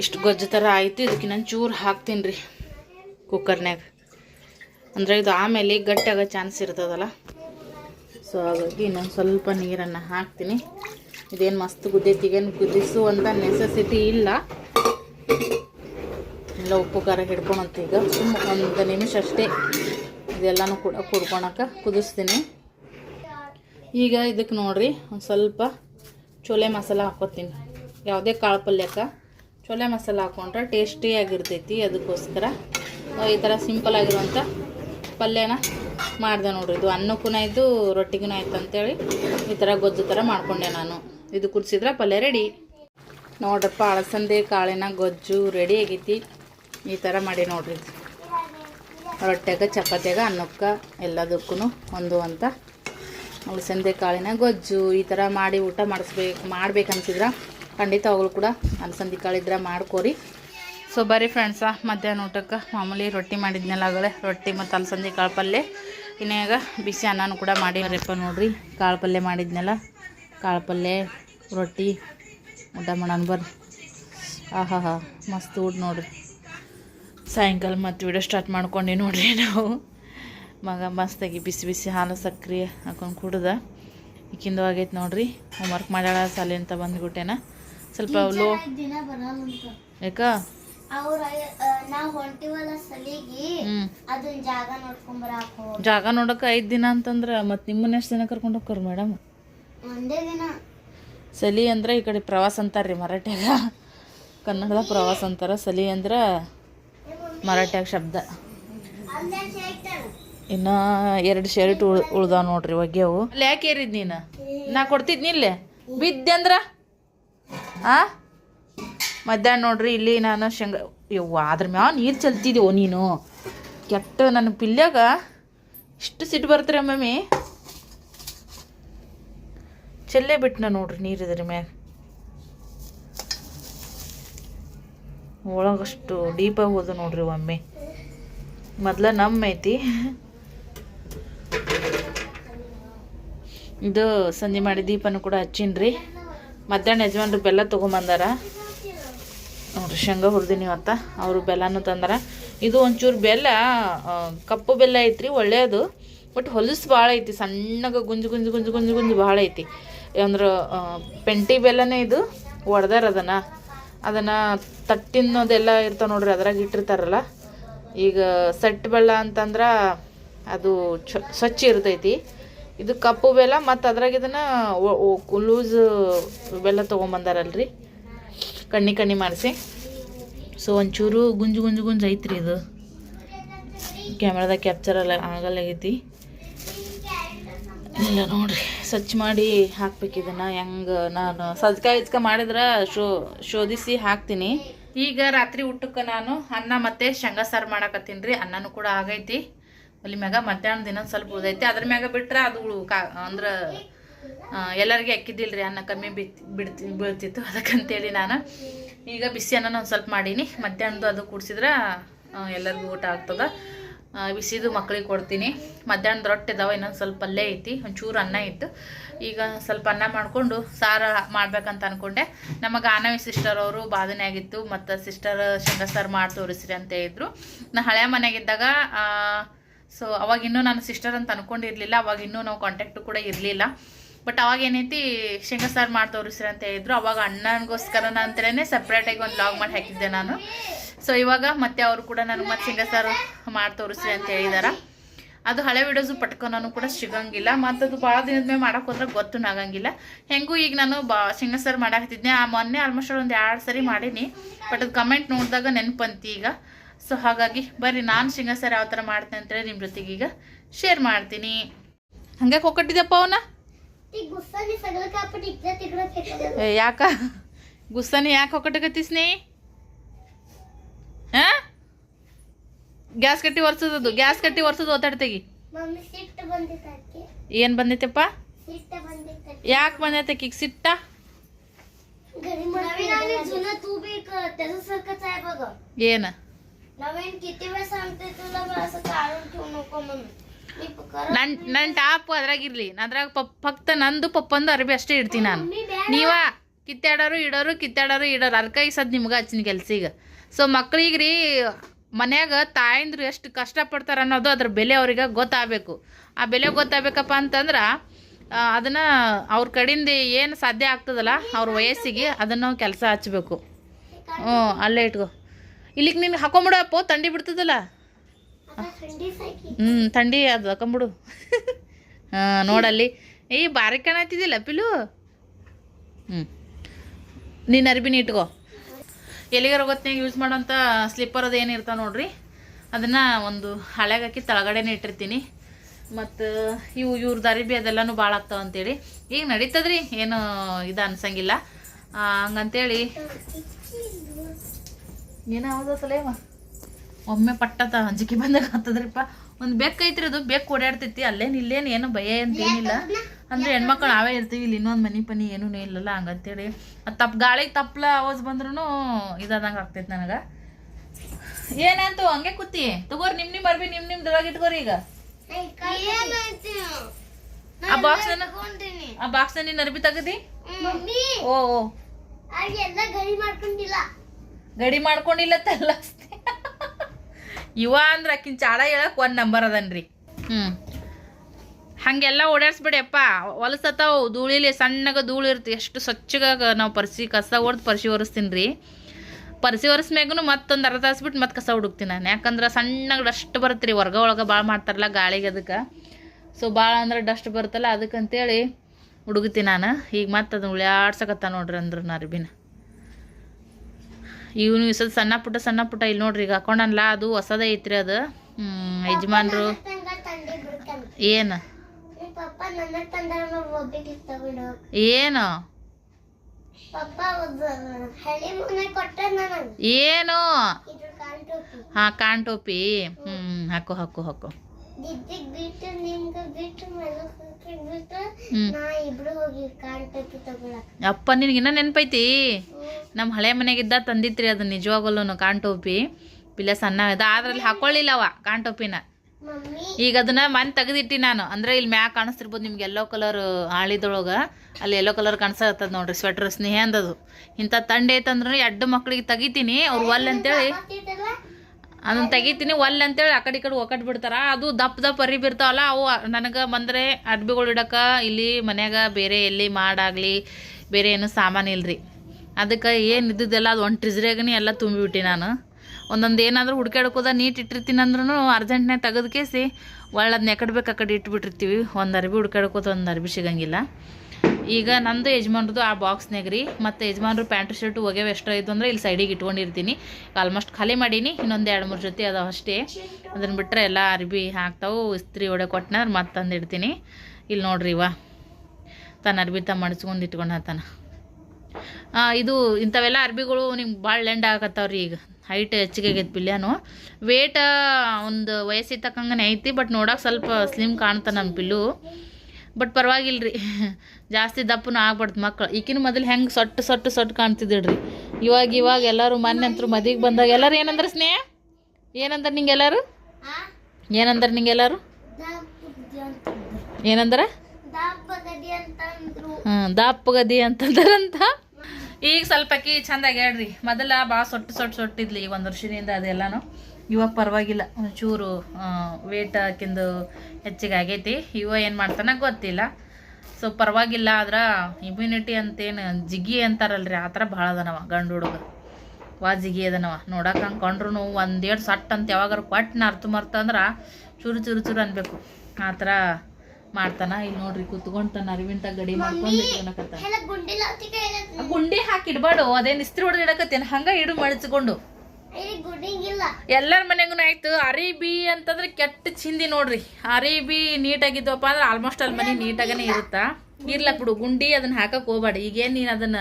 Speaker 1: ಇಷ್ಟು ಗೊಜ್ಜು ಥರ ಆಯಿತು, ಇದಕ್ಕೆ ನಾನು ಚೂರು ಹಾಕ್ತೀನಿ ರೀ ಕುಕ್ಕರ್ನ್ಯಾಗ ಅಂದರೆ ಇದು ಆಮೇಲೆ ಗಟ್ಟಿಯಾಗೋ ಚಾನ್ಸ್ ಇರ್ತದಲ್ಲ? ಸೊ ಹಾಗಾಗಿ ಇನ್ನೊಂದು ಸ್ವಲ್ಪ ನೀರನ್ನು ಹಾಕ್ತೀನಿ. ಇದೇನು ಮಸ್ತ್ ಕುದಿಯತ್ತಿಗೇನು ಕುದಿಸುವಂಥ ನೆಸೆಸಿಟಿ ಇಲ್ಲ. ಎಲ್ಲ ಉಪ್ಪು, ಖಾರ ಹಿಡ್ಕೊಳಂತ ಈಗ. ಸುಮ್ಮ ಒಂದು ನಿಮಿಷ ಅಷ್ಟೇ ಇದೆಲ್ಲನೂ ಕೂಡ ಕುಡ್ಕೊಳಕ್ಕೆ ಕುದಿಸ್ತೀನಿ. ಈಗ ಇದಕ್ಕೆ ನೋಡಿರಿ, ಒಂದು ಸ್ವಲ್ಪ ಚೋಲೆ ಮಸಾಲ ಹಾಕೋತೀನಿ. ಯಾವುದೇ ಕಾಳು ಪಲ್ಯಕ್ಕೆ. ಚೋಲೆ ಮಸಾಲ ಹಾಕೊಂಡ್ರೆ ಟೇಸ್ಟಿಯಾಗಿರ್ತೈತಿ ಅದಕ್ಕೋಸ್ಕರ. ಈ ಥರ ಸಿಂಪಲ್ ಆಗಿರುವಂಥ ಪಲ್ಯನ ಮಾಡಿದೆ ನೋಡ್ರಿ. ಇದು ಅನ್ನಕ್ಕೂ ಆಯಿತು ರೊಟ್ಟಿಗೂ ಆಯ್ತು ಅಂತೇಳಿ ಈ ಥರ ಗೊಜ್ಜು ಥರ ಮಾಡ್ಕೊಂಡೆ ನಾನು. ಇದು ಕುದಿಸಿದ್ರೆ ಪಲ್ಯ ರೆಡಿ ನೋಡ್ರಪ್ಪ, ಅಳಸಂದೆ, ಕಾಳಿನ ಗೊಜ್ಜು ರೆಡಿ ಆಗೈತಿ. ಈ ಥರ ಮಾಡಿ ನೋಡ್ರಿ. ರೊಟ್ಟೆಗ ಚಪಾತಿಯಾಗ, ಅನ್ನಕ್ಕ ಎಲ್ಲದಕ್ಕೂ ಒಂದು ಅಂತ. ಅಳಸಂದೆ, ಕಾಳಿನ ಗೊಜ್ಜು ಈ ಥರ ಮಾಡಿ ಊಟ ಮಾಡಿಸ್ಬೇಕು ಮಾಡ್ಬೇಕಂತಿದ್ರೆ ಖಂಡಿತವಾಗ್ಲೂ ಕೂಡ ಅಲಸಂದಿ ಕಾಳಿದ್ರೆ ಮಾಡ್ಕೋರಿ. ಸೊ ಬರೀ ಫ್ರೆಂಡ್ಸ ಮಧ್ಯಾಹ್ನ ಊಟಕ್ಕೆ ಮಾಮೂಲಿ ರೊಟ್ಟಿ ಮಾಡಿದ್ನೆಲ್ಲ ಆಗಲೇ, ರೊಟ್ಟಿ ಮತ್ತು ಅಲಸಂದಿ ಕಾಳು ಪಲ್ಯ. ಇನ್ನಾಗ ಬಿಸಿ ಅನ್ನನೂ ಕೂಡ ಮಾಡಿರಪ್ಪ ನೋಡ್ರಿ, ಕಾಳು ಪಲ್ಯ ಮಾಡಿದ್ನೆಲ್ಲ, ಕಾಳು ಪಲ್ಯ, ರೊಟ್ಟಿ, ಊಟ ಮಾಡೋಣ ಬರ್ರಿ. ಆಹಾ ಹಾ ಮಸ್ತ್ ಊಟ ನೋಡ್ರಿ. ಸಾಯಂಕಾಲ ಮತ್ತು ವಿಡಿಯೋ ಸ್ಟಾರ್ಟ್ ಮಾಡ್ಕೊಂಡು ನೋಡ್ರಿ ನಾವು. ಮಗ ಮಸ್ತಾಗಿ ಬಿಸಿ ಬಿಸಿ ಹಾಲು ಸಕ್ರೆ ಹಾಕೊಂಡು ಕುಡ್ದ. ಈಕಿಂದು ಆಗೈತೆ ನೋಡ್ರಿ ಹೋಮ್ವರ್ಕ್ ಮಾಡ್ಯಾಳ ಸಾಲಿ ಅಂತ ಬಂದ್ಬಿಟ್ಟೆನ. ಸ್ವಲ್ಪ ಲೋ ಯಾಕ?
Speaker 2: ಜಾಗ ನೋಡ್ಕೊಂಡ್ ಐದ್
Speaker 1: ಜಾಗ ನೋಡಕ್ಕೆ ಐದು ದಿನ ಅಂತಂದ್ರೆ ಮತ್ ನಿಮ್ಮನ್ನ ಎಷ್ಟು ದಿನ ಕರ್ಕೊಂಡು ಹೋಗ್ರಿ ಮೇಡಮ್
Speaker 2: ಒಂದೇ ದಿನ.
Speaker 1: ಸಲಿ ಅಂದ್ರೆ ಈ ಕಡೆ ಪ್ರವಾಸ ಅಂತಾರೆ ರೀ ಮರಾಠ್ಯಾಗ. ಕನ್ನಡದ ಪ್ರವಾಸ ಅಂತಾರೆ. ಸಲಿ ಅಂದ್ರೆ ಮರಾಠ್ಯಾಗ ಶಬ್ದ. ಇನ್ನ ಎರಡು ಶರ್ಟ್ ಉಳ್ ಉಳ್ದಾವ ನೋಡ್ರಿ ಒಗ್ಯವು. ಅಲ್ಲಿ ಯಾಕೆ ಏರಿದ್ ನೀನು? ನಾ ಕೊಡ್ತಿದ್ನಿ ಇಲ್ಲೇ ಬಿದ್ದೆ ಅಂದ್ರ? ಆ? ಮಧ್ಯಾಹ್ನ ನೋಡ್ರಿ, ಇಲ್ಲಿ ನಾನು ಶೇಂಗ ಯವ್ವ, ಅದ್ರ ಮ್ಯಾವ ನೀರು ಚಲ್ತಿದ್ಯೋ ನೀನು? ಕೆಟ್ಟ ನನ್ನ ಪಿಲ್ಯಾಗ ಇಷ್ಟು ಸಿಟ್ಟು ಬರ್ತೀರ ಮಮ್ಮಿ ಚೆಲ್ಲೇ ಬಿಟ್ನ ನೋಡ್ರಿ ನೀರು ಇದ್ರ ಮ್ಯಾಲ. ಒಳಗಷ್ಟು ಡೀಪಾಗಿ ಹೋದ ನೋಡ್ರಿ ಒಮ್ಮೆ. ಮೊದ್ಲ ನಮ್ಮ ಐತಿ. ಇದು ಸಂಜೆ ಮಾಡಿ ದೀಪನು ಕೂಡ ಹಚ್ಚಿನ್ರಿ. ಮಧ್ಯಾಹ್ನ ಯಜಮಾನ್ರು ಬೆಲ್ಲ ತೊಗೊಂಬಂದಾರ. ನೋಡ್ರಿ, ಶೇಂಗಾ ಹುರಿದಿನಿ ಇವತ್ತ. ಅವರು ಬೆಲ್ಲನೂ ತಂದಾರ. ಇದು ಒಂಚೂರು ಬೆಲ್ಲ ಕಪ್ಪು ಬೆಲ್ಲ ಐತ್ರಿ, ಒಳ್ಳೆಯದು. ಬಟ್ ಹೊಲಸು ಭಾಳ ಐತಿ, ಸಣ್ಣಗೆ ಗುಂಜು ಗುಂಜು ಗುಂಜು ಗುಂಜು ಗುಂಜು ಭಾಳ ಐತಿ. ಅಂದ್ರೆ ಪೆಂಟಿ ಬೆಲ್ಲನೇ ಇದು, ಒಡ್ದಾರ ಅದನ್ನು. ಅದನ್ನು ತಟ್ಟಿನದೆಲ್ಲ ಇರ್ತಾವೆ ನೋಡ್ರಿ, ಅದ್ರಾಗ ಇಟ್ಟಿರ್ತಾರಲ್ಲ. ಈಗ ಸೆಟ್ ಬೆಲ್ಲ ಅಂತಂದ್ರೆ ಅದು ಸ್ವಚ್ಛ ಇರ್ತೈತಿ. ಇದು ಕಪ್ಪು ಬೆಲ್ಲ ಮತ್ತು ಅದ್ರಾಗ ಇದನ್ನು ಲೂಸ್ ಬೆಲ್ಲ ತೊಗೊಂಬಂದಾರಲ್ರಿ. ಕಣ್ಣಿ ಕಣ್ಣಿ ಮಾಡಿಸಿ. ಸೊ ಒಂಚೂರು ಗುಂಜು ಗುಂಜು ಗುಂಜು ಐತ್ರಿ ಇದು. ಕ್ಯಾಮ್ರಾದಾಗ ಕ್ಯಾಪ್ಚರ್ ಅಲ್ಲ ಆಗಲ್ಲಾಗೈತಿ ಇಲ್ಲ ನೋಡ್ರಿ, ಸ್ವಚ್ಛ ಮಾಡಿ ಹಾಕ್ಬೇಕು ಇದನ್ನ. ಹೆಂಗೆ ನಾನು ಸಜ್ಕ ಇಜ್ಕ ಮಾಡಿದ್ರೆ ಶೋ, ಶೋಧಿಸಿ ಹಾಕ್ತೀನಿ. ಈಗ ರಾತ್ರಿ ಊಟಕ್ಕೆ ನಾನು ಅನ್ನ ಮತ್ತೆ ಶೇಂಗಾ ಸಾರು ಮಾಡಕತ್ತೀನಿ ರೀ. ಅನ್ನನೂ ಕೂಡ ಆಗೈತಿ. ಅಲ್ಲಿ ಮ್ಯಾಗ ಮಧ್ಯಾಹ್ನ ದಿನ ಸ್ವಲ್ಪ ಉಳ್ದೈತಿ. ಅದ್ರ ಮ್ಯಾಗ ಬಿಟ್ರೆ ಅದು ಕಾ ಅಂದ್ರೆ ಎಲ್ಲರಿಗೆ ಅಕ್ಕಿದ್ದಿಲ್ರಿ ಅನ್ನ ಕಮ್ಮಿ ಬಿತ್ತಿ ಬಿಡ್ತಿ, ಬೀಳ್ತಿತ್ತು ಅದಕ್ಕಂತೇಳಿ ನಾನು. ಈಗ ಬಿಸಿ ಅನ್ನ ಒಂದು ಸ್ವಲ್ಪ ಮಾಡೀನಿ. ಮಧ್ಯಾಹ್ನದ್ದು ಅದು ಕುಡ್ಸಿದ್ರೆ ಎಲ್ಲರಿಗೂ ಊಟ ಆಗ್ತದೆ. ಬಿಸಿದು ಮಕ್ಳಿಗೆ ಕೊಡ್ತೀನಿ. ಮಧ್ಯಾಹ್ನದ ರೊಟ್ಟಿ ಇದಾವೆ ಇನ್ನೊಂದು ಸ್ವಲ್ಪ ಪಲ್ಯ ಐತಿ, ಒಂಚೂರು ಅನ್ನ ಇತ್ತು. ಈಗ ಸ್ವಲ್ಪ ಅನ್ನ ಮಾಡಿಕೊಂಡು ಸಾರ ಮಾಡ್ಬೇಕಂತ ಅನ್ಕೊಂಡೆ. ನಮಗೆ ಆನವಿ ಸಿಸ್ಟರ್ ಅವರು ಬಾಧನೆ ಆಗಿತ್ತು. ಮತ್ತು ಸಿಸ್ಟರ್ ಶೇಂಗಾ ಸಾರು ಮಾಡಿ ತೋರಿಸ್ರಿ ಅಂತ ಹೇಳಿದ್ರು. ನಾ ಹಳೆ ಮನೆಗಿದ್ದಾಗ ಸೊ ಅವಾಗ ಇನ್ನೂ ನಾನು ಸಿಸ್ಟರ್ ಅಂತ ಅನ್ಕೊಂಡಿರ್ಲಿಲ್ಲ, ಅವಾಗ ಇನ್ನೂ ನಾವು ಕಾಂಟ್ಯಾಕ್ಟು ಕೂಡ ಇರಲಿಲ್ಲ. ಬಟ್ ಅವಾಗ ಏನೈತಿ, ಶೇಂಗಾ ಸಾರು ಮಾಡಿ ತೋರಿಸ್ರಿ ಅಂತ ಹೇಳಿದ್ರು. ಅವಾಗ ಅಣ್ಣನಿಗೋಸ್ಕರ ಅಂತಲೇ ಸಪ್ರೇಟಾಗಿ ಒಂದು ಲಾಗ್ ಮಾಡಿ ಹಾಕಿದ್ದೆ ನಾನು. ಸೊ ಇವಾಗ ಮತ್ತೆ ಅವರು ಕೂಡ ನನಗೆ ಮತ್ತೆ ಶೇಂಗಾ ಸಾರು ಮಾಡಿ ತೋರಿಸ್ರಿ ಅಂತ ಹೇಳಿದಾರ. ಅದು ಹಳೆ ವಿಡಿಯೋಸು ಪಟ್ಕೊನೂ ಕೂಡ ಸಿಗಂಗಿಲ್ಲ. ಮತ್ತು ಅದು ಭಾಳ ದಿನದ ಮೇಲೆ ಮಾಡೋಕೆ ಹೋದ್ರೆ ಗೊತ್ತು ಆಗಂಗಿಲ್ಲ. ಹೆಂಗೂ ಈಗ ನಾನು ಬಾ, ಶೇಂಗಾ ಸಾರು ಮಾಡಾಕ್ತಿದ್ದೆ ಆ ಮೊನ್ನೆ ಆಲ್ಮೋಸ್ಟ್ ಒಂದು ಎರಡು ಸರಿ ಮಾಡೀನಿ. ಬಟ್ ಅದು ಕಮೆಂಟ್ ನೋಡಿದಾಗ ನೆನಪಂತಿ ಈಗ. ಸೊ ಹಾಗಾಗಿ ಬರ್ರಿ ನಾನು ಶೇಂಗಾ ಸಾರು ಯಾವ ಥರ ಮಾಡ್ತೇನೆ ಅಂತೇಳಿ ನಿಮ್ಮ ಜೊತೆಗೆ ಈಗ ಶೇರ್ ಮಾಡ್ತೀನಿ. ಹಂಗೆ ಕೊಕ್ಕಟ್ಟಿದ್ದಪ್ಪ ಅವನ? ಯಾಕ? ಗುಸ್ಸಾನೆ ಯಾಕೆ ಹೊಕ್ಕಟ್ಟಕತ್ತಿ ಸ್ನೇಹಿ? ಹಾಂ? ಗ್ಯಾಸ್ ಕಟ್ಟಿ ಒರ್ಸೋದು ಗ್ಯಾಸ್ ಕಟ್ಟಿ ಒರ್ಸೋದು ಒತ್ತಾಡ್ತೇಗಿ. ಏನು ಬಂದೈತಪ್ಪ ಯಾಕೆ ಬಂದೈತೆ ಸಿಟ್ಟ? ಏನ?
Speaker 2: नवीन किती वेळ सांगते तुला बा असं काढून ठेवू नको म्हणून मी प- करत
Speaker 1: ನನ್ನ ನನ್ನ ಟಾಪ್ ಅದ್ರಾಗಿರ್ಲಿ ಅದ್ರಾಗ ಪಪ್ ಫಕ್ತ ನಂದು ಪಪ್ಪಂದು ಅರ್ಬಿ ಅಷ್ಟೇ ಇಡ್ತೀನಿ ನಾನು
Speaker 2: मम्मी ब्या
Speaker 1: ನೀವ ಕಿತ್ತಾಡೋರು ಇಡೋರು ಕಿತ್ತಾಡೋರು ಇಡೋರು ಅದಕ್ಕೆ ಈಗ ಸದ್ ನಿಮ್ಗೆ ಹಚ್ಚಿನ ಕೆಲ್ಸ ಈಗ ಸೊ ಮಕ್ಳಿಗೆ ರೀ ಮನ್ಯಾಗ ತಾಯಂದ್ರು ಎಷ್ಟು ಕಷ್ಟಪಡ್ತಾರೆ ಅನ್ನೋದು ಅದ್ರ ಬೆಲೆ ಅವ್ರಿಗೆ ಗೊತ್ತಾಗಬೇಕು ಆ ಬೆಲೆ ಗೊತ್ತಾಗಬೇಕಪ್ಪ ಅಂತಂದ್ರೆ ಅದನ್ನು ಅವ್ರ ಕಡೆಯಿಂದ ಏನು ಸಾಧ್ಯ ಆಗ್ತದಲ್ಲ ಅವ್ರ ವಯಸ್ಸಿಗೆ ಅದನ್ನು ಕೆಲಸ ಹಚ್ಬೇಕು ಹ್ಞೂ ಅಲ್ಲೇ ಇಟ್ಕೋ ಇಲ್ಲಿಗೆ ನೀನು ಹಾಕೊಂಬಿಡು ಅಪ್ಪ ಥಂಡಿ ಬಿಡ್ತದಲ್ಲ. ಹ್ಞೂ ಥಂಡಿ ಅದು ಹಾಕೊಂಬಿಡು. ಹಾಂ ನೋಡಲ್ಲಿ. ಏಯ್ ಬಾರಿ ಕಾಣತ್ತಿದ್ದಿಲ್ಲ ಪಿಲು? ಹ್ಞೂ ನೀನು ಅರ್ಬಿನ ಇಟ್ಕೋ. ಎಲ್ಲಿಗಾರ ಗೊತ್ತಿನಾಗ ಯೂಸ್ ಮಾಡೋಂಥ ಸ್ಲಿಪ್ಪರ್ ಅದು ಏನಿರ್ತವೆ ನೋಡ್ರಿ? ಅದನ್ನು ಒಂದು ಹಾಕಿ ತಳಗಡೆನೇ ಇಟ್ಟಿರ್ತೀನಿ. ಮತ್ತು ಇವು ಇವ್ರ ಅರಿಬಿ ಅದೆಲ್ಲನೂ ಭಾಳ ಆಗ್ತಾವ ಅಂತೇಳಿ. ಈಗ ನಡೀತದ್ರಿ ಏನು ಇದು ಅನ್ಸಂಗಿಲ್ಲ. ಹಂಗಂತೇಳಿ. ಏನೋ ಸಲೇವ ಒಮ್ಮೆ ಪಟ್ಟತ ಅಂಜಿಕೆ ಬಂದಾಗ ಹತ್ತದ್ರಿಪ್ಪ. ಒಂದು ಐತ್ರಿ ಅದು ಬೆಕ್ಕು ಓಡಾಡ್ತೈತಿ ಅಲ್ಲೇನು ಇಲ್ಲೇನು ಏನು ಭಯ ಅಂತ ಏನಿಲ್ಲ. ಅಂದ್ರೆ ಹೆಣ್ಮಕ್ಳು ನಾವೇ ಇರ್ತೀವಿ ಇಲ್ಲಿ ಇನ್ನೊಂದು ಮನಿ ಪನಿ ಏನೂ ಇಲ್ಲಲ್ಲ ಹಂಗಂತೇಳಿ. ಅದು ತಪ್ಪು ಗಾಳಿಗೆ ತಪ್ಪಲ ಅವಾಜ್ ಬಂದ್ರೂ ಇದಾದಂಗೆ ಆಗ್ತೈತಿ ನನಗೆ. ಏನಂತು ಹಂಗೆ ಕೂತಿ. ತಗೋರಿ ನಿಮ್ ನಿಮ್ ಅರ್ಬಿ ನಿಮ್ ನಿಮ್ದೊಳಗೆ ಇಟ್ಕೋರಿ ಈಗ. ಆ ಬಾಕ್ಸ್ ಆ ಬಾಕ್ಸ್ ನಿನ್ನ ಅರ್ಬಿ ತಗದಿ? ಓ ಓ.
Speaker 2: ಎಲ್ಲ ಮಾಡ್ಕೊಂಡಿಲ್ಲ.
Speaker 1: ಗಡಿ ಮಾಡ್ಕೊಂಡಿಲ್ಲ ತಲ್ಲ ಇವ ಅಂದ್ರೆ ಆಕಿನ ಚಾಡ ಹೇಳಕ್ ಒಂದ್ ನಂಬರ್ ಅದನ್ರಿ. ಹ್ಮ್. ಹಂಗೆಲ್ಲ ಓಡಾಡ್ಸ್ಬಿಡಿಯಪ್ಪ ಹೊಲಸತ್ತಾವು ಧೂಳಿಲಿ ಸಣ್ಣಗ ಧೂಳು ಇರ್ತಿ ಎಷ್ಟು ಸ್ವಚ್ಛಗ ನಾವು ಪರ್ಸಿ ಕಸ ಹೊಡೆದು ಪರ್ಸಿ ಒರೆಸ್ತೀನಿ ರೀ ಪರ್ಸಿ ಒರೆಸ್ಮ್ಯಾಗೂ ಮತ್ತೊಂದು ಅರ್ಧ ತಾಸು ಬಿಟ್ಟು ಮತ್ತೆ ಕಸ ಹುಡುಕ್ತೀನಿ ನಾನು. ಯಾಕಂದ್ರೆ ಸಣ್ಣಗೆ ಡಸ್ಟ್ ಬರುತ್ತೆ ರೀ ಹೊರ್ಗ ಒಳಗೆ ಭಾಳ ಮಾಡ್ತಾರಲ್ಲ ಗಾಳಿಗೆ ಅದಕ್ಕೆ. ಸೊ ಭಾಳ ಅಂದ್ರೆ ಡಸ್ಟ್ ಬರುತ್ತಲ್ಲ ಅದಕ್ಕಂತೇಳಿ ಹುಡುಗತಿ ನಾನು. ಈಗ ಮತ್ತೆ ಅದನ್ನ ಉಳ್ಯಾಡ್ಸಕತ್ತ ನೋಡ್ರಿ ಅಂದ್ರೆ ನರ್ಬಿನ ಇವನು ಇಸದ್ ಸಣ್ಣ ಪುಟ್ಟ ಸಣ್ಣ ಪುಟ್ಟ ಇಲ್ಲಿ ನೋಡ್ರಿ ಈಗ ಹಾಕೊಂಡನ್ಲ ಅದು ಹೊಸದೇ ಐತ್ರಿ ಅದು. ಹ್ಮ್, ಯಜಮಾನ್ರು. ಏನು? ಏನು? ಏನು?
Speaker 2: ಹಾ ಕಾಂಟೋಪಿ
Speaker 1: ಹಾಂ ಕಾಣ್ ಟೋಪಿ ಹ್ಞೂ ಹಾಕು ಹಾಕು ಹಾಕು.
Speaker 2: ದಿದ್ದಿಗ್ ಬಿಟ್ಟು ನಿಮ್ಗೆ ಮೆಲುಕಕ್ಕೆ. ನಾ ಇಬ್ರು ಹೋಗಿ ತಗೊಳಕ್
Speaker 1: ಅಪ್ಪ ನಿನಗೆ ಇನ್ನೂ ನೆನಪೈತಿ ನಮ್ಮ ಹಳೆ ಮನೆಗಿದ್ದ ತಂದಿತ್ರಿ ಅದು ನಿಜವಾಗಲ್ಲೂ ಕಾಣ್ ಟೋಪಿ ಪಿಲ್ಲ ಸಣ್ಣ ಇದ ಅದ್ರಲ್ಲಿ ಹಾಕೊಳ್ಳಿಲ್ಲ ಅವ ಕಾಣ್ ಟೋಪಿನ
Speaker 2: ಮಮ್ಮಿ
Speaker 1: ಈಗ ಅದನ್ನ ಮನ್ ತೆಗೆದಿಟ್ಟಿ ನಾನು ಅಂದ್ರೆ ಇಲ್ಲಿ ಮ್ಯಾಗ ಕಾಣಿಸ್ತಿರ್ಬೋದು ನಿಮ್ಗೆ ಎಲ್ಲೋ ಕಲರ್ ಹಾಳಿದೊಳಗೆ ಅಲ್ಲಿ ಎಲ್ಲೋ ಕಲರ್ ಕಾಣಿಸ್ತದ ನೋಡ್ರಿ ಸ್ವೆಟರ್ ಸ್ನೇಹ ಅಂದದು ಇಂಥ ತಂಡ ಐತಂದ್ರೆ ಎರಡು ಮಕ್ಳಿಗೆ ತೆಗಿತೀನಿ ಅವ್ರು ಒಲ್ ಅಂತೇಳಿ ಅದನ್ನ ತೆಗಿತೀನಿ ಒಲ್ ಅಂತೇಳಿ ಆ ಕಡೆ ಈ ಕಡೆ ಒಕ್ಕಟ್ ಬಿಡ್ತಾರ. ಅದು ದಪ್ಪ ದಪ್ಪ ಅರಿ ಇರ್ತಾವಲ್ಲ ಅವು ನನಗೆ ಬಂದರೆ ಅರ್ಬಿಗಳು ಇಡಕ್ಕೆ ಇಲ್ಲಿ ಮನ್ಯಾಗ ಬೇರೆ ಎಲ್ಲಿ ಮಾಡಾಗ್ಲಿ, ಬೇರೆ ಏನು ಸಾಮಾನು ಇಲ್ರಿ. ಅದಕ್ಕೆ ಏನು ಇದ್ದಿದ್ದೆಲ್ಲ ಅದು ಒಂದು ಟ್ರಿಜ್ರಿಯಾಗನೇ ಎಲ್ಲ ತುಂಬಿಬಿಟ್ಟು ನಾನು. ಒಂದೊಂದು ಏನಾದರೂ ಹುಡ್ಕ್ಯಾಡ್ಕೋದ ನೀಟ್ ಇಟ್ಟಿರ್ತೀನಿ ಅಂದ್ರೂ ಅರ್ಜೆಂಟ್ನೇ ತೆಗೆದು ಕೇಸಿ ಒಳ್ಳೆ ಅದನ್ನ ಎಕಡ್ಬೇಕು ಆ ಕಡೆ ಇಟ್ಬಿಟ್ಟಿರ್ತೀವಿ. ಒಂದು ಅರ್ಬಿ ಹುಡ್ಕ್ಯಾಡ್ಕೋತ ಒಂದು ಅರ್ಬಿ ಸಿಗಂಗಿಲ್ಲ. ಈಗ ನಂದು ಯಜಮಾನ್ರದ್ದು ಆ ಬಾಕ್ಸ್ನಾಗ ರೀ, ಮತ್ತು ಯಜಮಾನ್ರು ಪ್ಯಾಂಟ್, ಶರ್ಟು ಒಗೆವು ಎಷ್ಟು ಆಯಿತು ಅಂದರೆ ಇಲ್ಲಿ ಸೈಡಿಗೆ ಇಟ್ಕೊಂಡಿರ್ತೀನಿ. ಆಲ್ಮೋಸ್ಟ್ ಖಾಲಿ ಮಾಡೀನಿ, ಇನ್ನೊಂದು ಎರಡು ಮೂರು ಜೊತೆ ಅದಾವ ಅಷ್ಟೇ. ಅದನ್ನು ಬಿಟ್ಟರೆ ಎಲ್ಲ ಅರ್ಬಿ ಹಾಕ್ತಾವು, ಇಸ್ತ್ರಿ ಒಡೆ ಕೊಟ್ಟನ ಮತ್ತೆ ತಂದು ಇಡ್ತೀನಿ ಇಲ್ಲಿ ನೋಡ್ರಿ ಇವ. ತಾನು ಅರ್ಬಿ ತ ಮಡಿಸ್ಕೊಂಡು ಇಟ್ಕೊಂಡು ಹತ್ತಾನ ಇದು ಇಂಥವೆಲ್ಲ ಅರ್ಬಿಗಳು ನಿಮ್ಗೆ ಭಾಳ ಲೆಂಡ್ ಆಗತ್ತವ್ರಿ ಈಗ. ಹೈಟ್ ಹೆಚ್ಚಿಗೆ ಆಗೈತೆ ಪಿಲ್ಯಾನು ವೇಟ್ ಒಂದು ವಯಸ್ಸಿಗೆ ತಕ್ಕಂಗೆ ಐತಿ ಬಟ್ ನೋಡೋಕೆ ಸ್ವಲ್ಪ ಸ್ಲಿಮ್ ಕಾಣ್ತಾನೆ ನಮ್ಮ ಪಿಲ್ಲು. ಬಟ್ ಪರವಾಗಿಲ್ಲ ರೀ ಜಾಸ್ತಿ ದಪ್ಪನೂ ಆಗ್ಬಾರ್ದು ಮಕ್ಳು. ಈಕಿನ ಮೊದಲು ಹೆಂಗೆ ಸೊಟ್ಟು ಸೊಟ್ಟು ಸೊಟ್ಟು ಕಾಣ್ತಿದ್ದಿಡ್ರಿ. ಇವಾಗ ಇವಾಗ ಎಲ್ಲರೂ ಮೊನ್ನೆ ಅಂತರು ಮದಿಗೆ ಬಂದಾಗ ಎಲ್ಲರೂ ಏನಂದ್ರೆ ಸ್ನೇಹ? ಏನಂದ್ರೆ ನಿಂಗೆ ಎಲ್ಲರೂ? ಏನಂದ್ರೆ ನಿಂಗೆ ಎಲ್ಲರೂ?
Speaker 2: ದಾಪಗದಿ
Speaker 1: ಏನಂದ್ರೆ?
Speaker 2: ದಾಪಗದಿ
Speaker 1: ಹ್ಞೂ ದಪ್ಪಗದಿ ಅಂತಂದ್ರಂತ. ಈಗ ಸ್ವಲ್ಪ ಅಕ್ಕಿ ಚಂದಾಗಿ ಹೇಳ್ರಿ. ಮೊದಲ ಭಾಳ ಸೊಟ್ಟು ಸೊಟ್ಟು ಸೊಟ್ಟಿದ್ಲಿ ಈಗ ಒಂದು ವರ್ಷದಿಂದ ಅದೆಲ್ಲನೂ. ಇವಾಗ ಪರವಾಗಿಲ್ಲ. ಒಂಚೂರು ವೇಟ್ ಹಾಕಿಂದು ಹೆಚ್ಚಿಗೆ ಆಗೈತಿ. ಇವ ಏನು ಮಾಡ್ತಾನೆ ಗೊತ್ತಿಲ್ಲ. ಸೊ ಪರವಾಗಿಲ್ಲ ಆದ್ರೆ ಇಮ್ಯುನಿಟಿ ಅಂತೇನು ಜಿಗಿ ಅಂತಾರಲ್ರಿ ಆ ಥರ ಭಾಳ ಅದನವ ಗಂಡು ಹುಡುಗ ವಾ ಜಿಗಿ ಅದನವ. ನೋಡಕ್ಕೆ ಹಂಗೆ ಕೊಂಡ್ರು ಒಂದೇಳು ಸಟ್ ಅಂತ ಯಾವಾಗಾರು ಕೊಟ್ಟು ನರ್ತು ಮರ್ತು ಅಂದ್ರೆ ಚೂರು ಚೂರು ಚೂರು ಅನ್ಬೇಕು. ಆ ಥರ ಮಾಡ್ತಾನ. ಇಲ್ಲಿ ನೋಡ್ರಿ ಕುತ್ಕೊಂಡು ನರ್ವಿಂತ ಗಡಿ ಮಾಡ್ಕೊಂಡು
Speaker 2: ಗುಂಡಿ
Speaker 1: ಹಾಕಿಡ್ಬಾಡು ಅದೇನು ಇಸ್ತ್ರಿ ಹೊಡೆದು ಇಡಕತ್ತೇನು? ಹಂಗ ಇಡು ಮಡಚ್ಕೊಂಡು. ಎಲ್ಲರ ಮನೆಗೂ ಆಯ್ತು. ಅರಿಬಿ ಅಂತಂದ್ರೆ ಕೆಟ್ಟ ಚಿಂದಿ ನೋಡ್ರಿ. ಅರಿಬಿ ನೀಟಾಗಿದ್ದವಪ್ಪ ಅಂದ್ರೆ ಆಲ್ಮೋಸ್ಟ್ ಅಲ್ಲಿ ಮನೆ ನೀಟಾಗನೇ ಇರುತ್ತಾ? ಇರ್ಲಕ್ ಬಿಡು. ಗುಂಡಿ ಅದನ್ನ ಹಾಕಕ್ ಹೋಗ್ಬೇಡ. ಈಗೇನು ನೀನು ಅದನ್ನ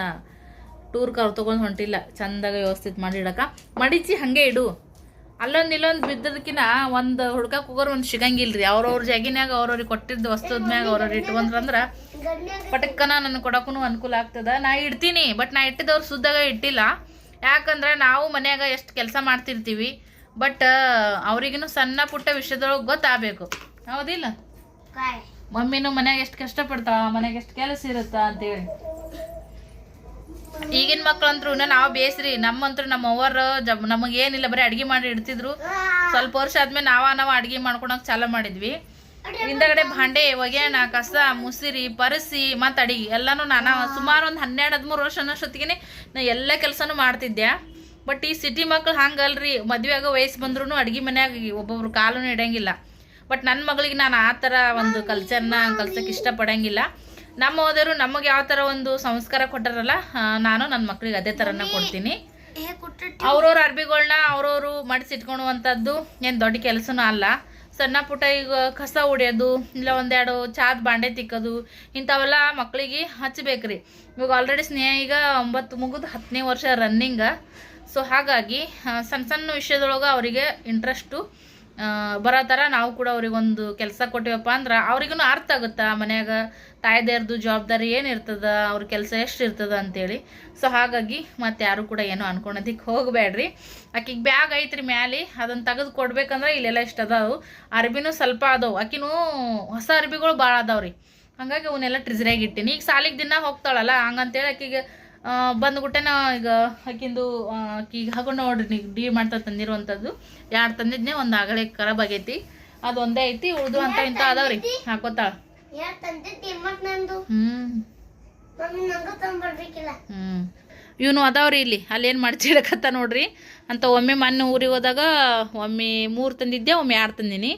Speaker 1: ಟೂರ್ ಕರ್ ತೊಗೊಂಡು ಹೊಂಟಿಲ್ಲ. ಚಂದಾಗ ವ್ಯವಸ್ಥಿತ ಮಾಡಿ ಇಡಕ ಮಡಿಚಿ ಹಂಗೆ ಇಡು. ಅಲ್ಲೊಂದು ಇಲ್ಲೊಂದು ಬಿದ್ದದಕ್ಕಿನ ಒಂದು ಹುಡ್ಕಕ್ಕೆ ಹೋಗೋರು ಒಂದು ಸಿಗಂಗಿಲ್ರಿ. ಅವ್ರವ್ರ ಜಗಿನಾಗ ಅವ್ರವ್ರಿಗೆ ಕೊಟ್ಟಿದ್ದ ವಸ್ತುದ ಮ್ಯಾಗ ಅವ್ರವ್ರು ಇಟ್ಟು
Speaker 2: ಬಂದ್ರಂದ್ರ
Speaker 1: ಪಟಕ್ಕನ ನನ್ನ ಕೊಡಕುನು ಅನುಕೂಲ ಆಗ್ತದ. ನಾ ಇಡ್ತೀನಿ ಬಟ್ ನಾ ಇಟ್ಟಿದ್ದವ್ರು ಸುದ್ದಾಗ ಇಟ್ಟಿಲ್ಲ. ಯಾಕಂದ್ರೆ ನಾವು ಮನ್ಯಾಗ ಎಷ್ಟು ಕೆಲಸ ಮಾಡ್ತಿರ್ತೀವಿ ಬಟ್ ಅವ್ರಿಗಿನ್ನೂ ಸಣ್ಣ ಪುಟ್ಟ ವಿಷಯದೊಳಗೆ ಗೊತ್ತಾಗಬೇಕು. ಹೌದಿಲ್ಲ? ಮಮ್ಮಿನೂ ಮನ್ಯಾಗ ಎಷ್ಟು ಕಷ್ಟಪಡ್ತಾವ ಮನೆಗೆ ಎಷ್ಟು ಕೆಲಸ ಇರುತ್ತಾ ಅಂತೇಳಿ. ಈಗಿನ ಮಕ್ಳಂತ್ರು ನಾವು ಬೇಸ್ರಿ ನಮ್ಮಂತ್ರು ನಮ್ಮ ಅವ್ವರ ಜಬ್ ನಮಗೇನಿಲ್ಲ ಬರೀ ಅಡ್ಗೆ ಮಾಡಿ ಇಡ್ತಿದ್ರು. ಸ್ವಲ್ಪ ವರ್ಷ ಆದ್ಮೇಲೆ ನಾವ ನಾವು ಅಡ್ಗೆ ಮಾಡ್ಕೊಳಕ್ ಚಾಲ ಮಾಡಿದ್ವಿ. ಹಿಂದಗಡೆ ಭಾಂಡೆ ಒಗೆಯಣ ಕಸ ಮುಸಿರಿ ಪರಸಿ ಮತ್ತು ಅಡಿಗೆ ಎಲ್ಲಾನು ನಾನು ಸುಮಾರು ಒಂದು ಹನ್ನೆರಡು ಹದಿಮೂರು ವರ್ಷ ಅನ್ನೋಷ್ಟೊತ್ತಿಗೆ ನಾ ಎಲ್ಲ ಕೆಲಸನೂ ಮಾಡ್ತಿದ್ದೆ. ಬಟ್ ಈ ಸಿಟಿ ಮಕ್ಳು ಹಂಗಲ್ರಿ ಮದ್ವೆ ಆಗೋ ವಯಸ್ಸು ಬಂದ್ರೂ ಅಡ್ಗೆ ಮನ್ಯಾಗ ಒಬ್ಬೊಬ್ರು ಕಾಲೂ ಇಡಂಗಿಲ್ಲ. ಬಟ್ ನನ್ನ ಮಗಳಿಗೆ ನಾನು ಆ ಥರ ಒಂದು ಕಲ್ಚರ್ನ ಕಲ್ಸಕ್ಕೆ ಇಷ್ಟಪಡಂಗಿಲ್ಲ. ನಮ್ಮ ಓದರು ನಮಗೆ ಯಾವ ಥರ ಒಂದು ಸಂಸ್ಕಾರ ಕೊಟ್ಟಾರಲ್ಲ ನಾನು ನನ್ನ ಮಕ್ಳಿಗೆ ಅದೇ ಥರನ ಕೊಡ್ತೀನಿ. ಅವ್ರವ್ರ ಅರ್ಬಿಗಳನ್ನ ಅವ್ರವರು ಮಡಿಸಿಟ್ಕೊಳ್ಳುವಂಥದ್ದು ಏನು ದೊಡ್ಡ ಕೆಲಸನೂ ಅಲ್ಲ. ಸಣ್ಣ ಪುಟ್ಟ ಈಗ ಕಸ ಹೊಡಿಯೋದು, ಇಲ್ಲ ಒಂದೆರಡು ಚಾದ್ ಬಾಂಡೆ ತಿಕ್ಕೋದು, ಇಂಥವೆಲ್ಲ ಮಕ್ಕಳಿಗೆ ಹಚ್ಚಬೇಕ್ರಿ ಇವಾಗ ಆಲ್ರೆಡಿ ಸ್ನೇಹ ಈಗ ಒಂಬತ್ತು, ಮುಗಿದು ಹತ್ತನೇ ವರ್ಷ ರನ್ನಿಂಗ ಸೊ ಹಾಗಾಗಿ ಸಣ್ಣ ಸಣ್ಣ ವಿಷಯದೊಳಗೆ ಅವರಿಗೆ ಇಂಟ್ರೆಸ್ಟು ಬರೋ ಥರ ನಾವು ಕೂಡ ಅವ್ರಿಗೊಂದು ಕೆಲಸ ಕೊಟ್ಟಿವಪ್ಪ ಅಂದ್ರೆ ಅವ್ರಿಗೂ ಅರ್ಥ ಆಗುತ್ತಾ ಮನ್ಯಾಗ. ತಾಯ್ದೇರ್ದು ಜವಾಬ್ದಾರಿ ಏನಿರ್ತದ ಅವ್ರ ಕೆಲಸ ಎಷ್ಟು ಇರ್ತದ ಅಂತೇಳಿ. ಸೊ ಹಾಗಾಗಿ ಮತ್ತೆ ಯಾರು ಕೂಡ ಏನೋ ಅನ್ಕೊಳೋದಿಕ್ಕೆ ಹೋಗಬೇಡ್ರಿ. ಆಕಿಗೆ ಬ್ಯಾಗ್ ಐತ್ರಿ ಮ್ಯಾಲೆ ಅದನ್ನು ತೆಗೆದು ಕೊಡ್ಬೇಕಂದ್ರೆ ಇಲ್ಲೆಲ್ಲ ಇಷ್ಟ ಅದಾವು. ಅರ್ಬಿನೂ ಸ್ವಲ್ಪ ಅದಾವು. ಆಕಿನೂ ಹೊಸ ಅರ್ಬಿಗಳು ಭಾಳ ಅದಾವ್ರಿ. ಹಂಗಾಗಿ ಅವನ್ನೆಲ್ಲ ಟ್ರಿಜರಿಯಾಗಿ ಇಟ್ಟಿನಿ. ಈಗ ಸಾಲಿಗೆ ದಿನ ಹೋಗ್ತಾಳಲ್ಲ, ಹಂಗಂತೇಳಿ ಆಕಿಗೆ ಬಂದ್ಬಿಟ್ಟೆ ನಾ ಈಗ ಆಕಿಂದು ಆಕಿಗೆ ಹಾಕೊಂಡು ನೋಡ್ರಿ ನೀವು ಡಿ ಮಾಡ್ತಾ ತಂದಿರುವಂಥದ್ದು ಯಾರು ತಂದಿದ್ನೇ ಒಂದು ಆಗಲೇ ಖರಾಬ್ ಆಗೈತಿ. ಅದೊಂದೇ ಐತಿ, ಉಳ್ದು ಅಂತ ಇಂಥ ಅದಾವ್ರಿ. ಹಾಕೋತಾಳ. ಇವನು ಅದಾವ್ರಿ ಇಲ್ಲಿ ಅಲ್ಲೇನು ಮಾಡ್ತಿಡಕತ್ತ ನೋಡ್ರಿ. ಅಂತ ಒಮ್ಮೆ ಮೊನ್ನೆ ಊರಿಗೆ ಹೋದಾಗ ಒಮ್ಮೆ ಮೂರು ತಂದಿದ್ದೆ ಒಮ್ಮೆ ಎರಡು ತಂದೀನಿ.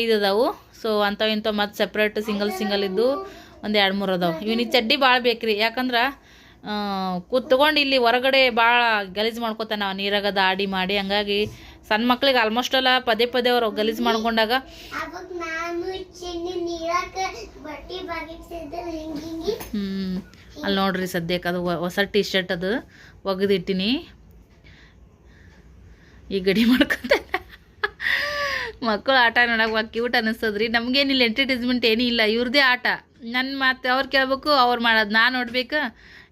Speaker 1: ಐದು ಅದಾವು. ಸೊ ಅಂಥವು ಇಂಥವು ಮತ್ತು ಸಪ್ರೇಟ್ ಸಿಂಗಲ್ ಸಿಂಗಲ್ ಇದ್ದು ಒಂದು ಎರಡು ಮೂರು ಅದಾವು. ಇವನಿಗೆ ಚಡ್ಡಿ ಭಾಳ ಬೇಕ್ರಿ. ಯಾಕಂದ್ರೆ ಕೂತ್ಕೊಂಡು ಇಲ್ಲಿ ಹೊರಗಡೆ ಭಾಳ ಗಲೀಜು ಮಾಡ್ಕೊತಾನೆ ನಾವು ನೀರಾಗ ದಾಡಿ ಮಾಡಿ. ಹಂಗಾಗಿ ಸಣ್ಣ ಮಕ್ಳಿಗೆ ಆಲ್ಮೋಸ್ಟ್ ಎಲ್ಲ ಪದೇ ಪದೇ ಅವ್ರು ಗಲೀಜು ಮಾಡ್ಕೊಂಡಾಗ.
Speaker 2: ಹ್ಞೂ
Speaker 1: ಹ್ಮ್. ಅಲ್ಲಿ ನೋಡ್ರಿ ಸದ್ಯಕ್ಕೆ ಅದು ಹೊಸ ಟಿ ಶರ್ಟ್ ಅದು ಒಗೆದಿಟ್ಟಿನಿ. ಈ ಗಡಿ ಮಾಡ್ಕೊತ ಮಕ್ಕಳು ಆಟ ನೋಡಕ್ಕೆ ಕ್ಯೂಟ್ ಅನ್ನಿಸ್ತದ್ರಿ ನಮಗೇನಿಲ್ಲ ಎಂಟರ್ಟೈಸ್ಮೆಂಟ್ ಏನೂ ಇಲ್ಲ ಇವ್ರದೇ ಆಟ. ನನ್ನ ಮಾತು ಅವ್ರು ಕೇಳ್ಬೇಕು ಅವ್ರು ಮಾಡೋದು. ನಾನು ನೋಡ್ಬೇಕು?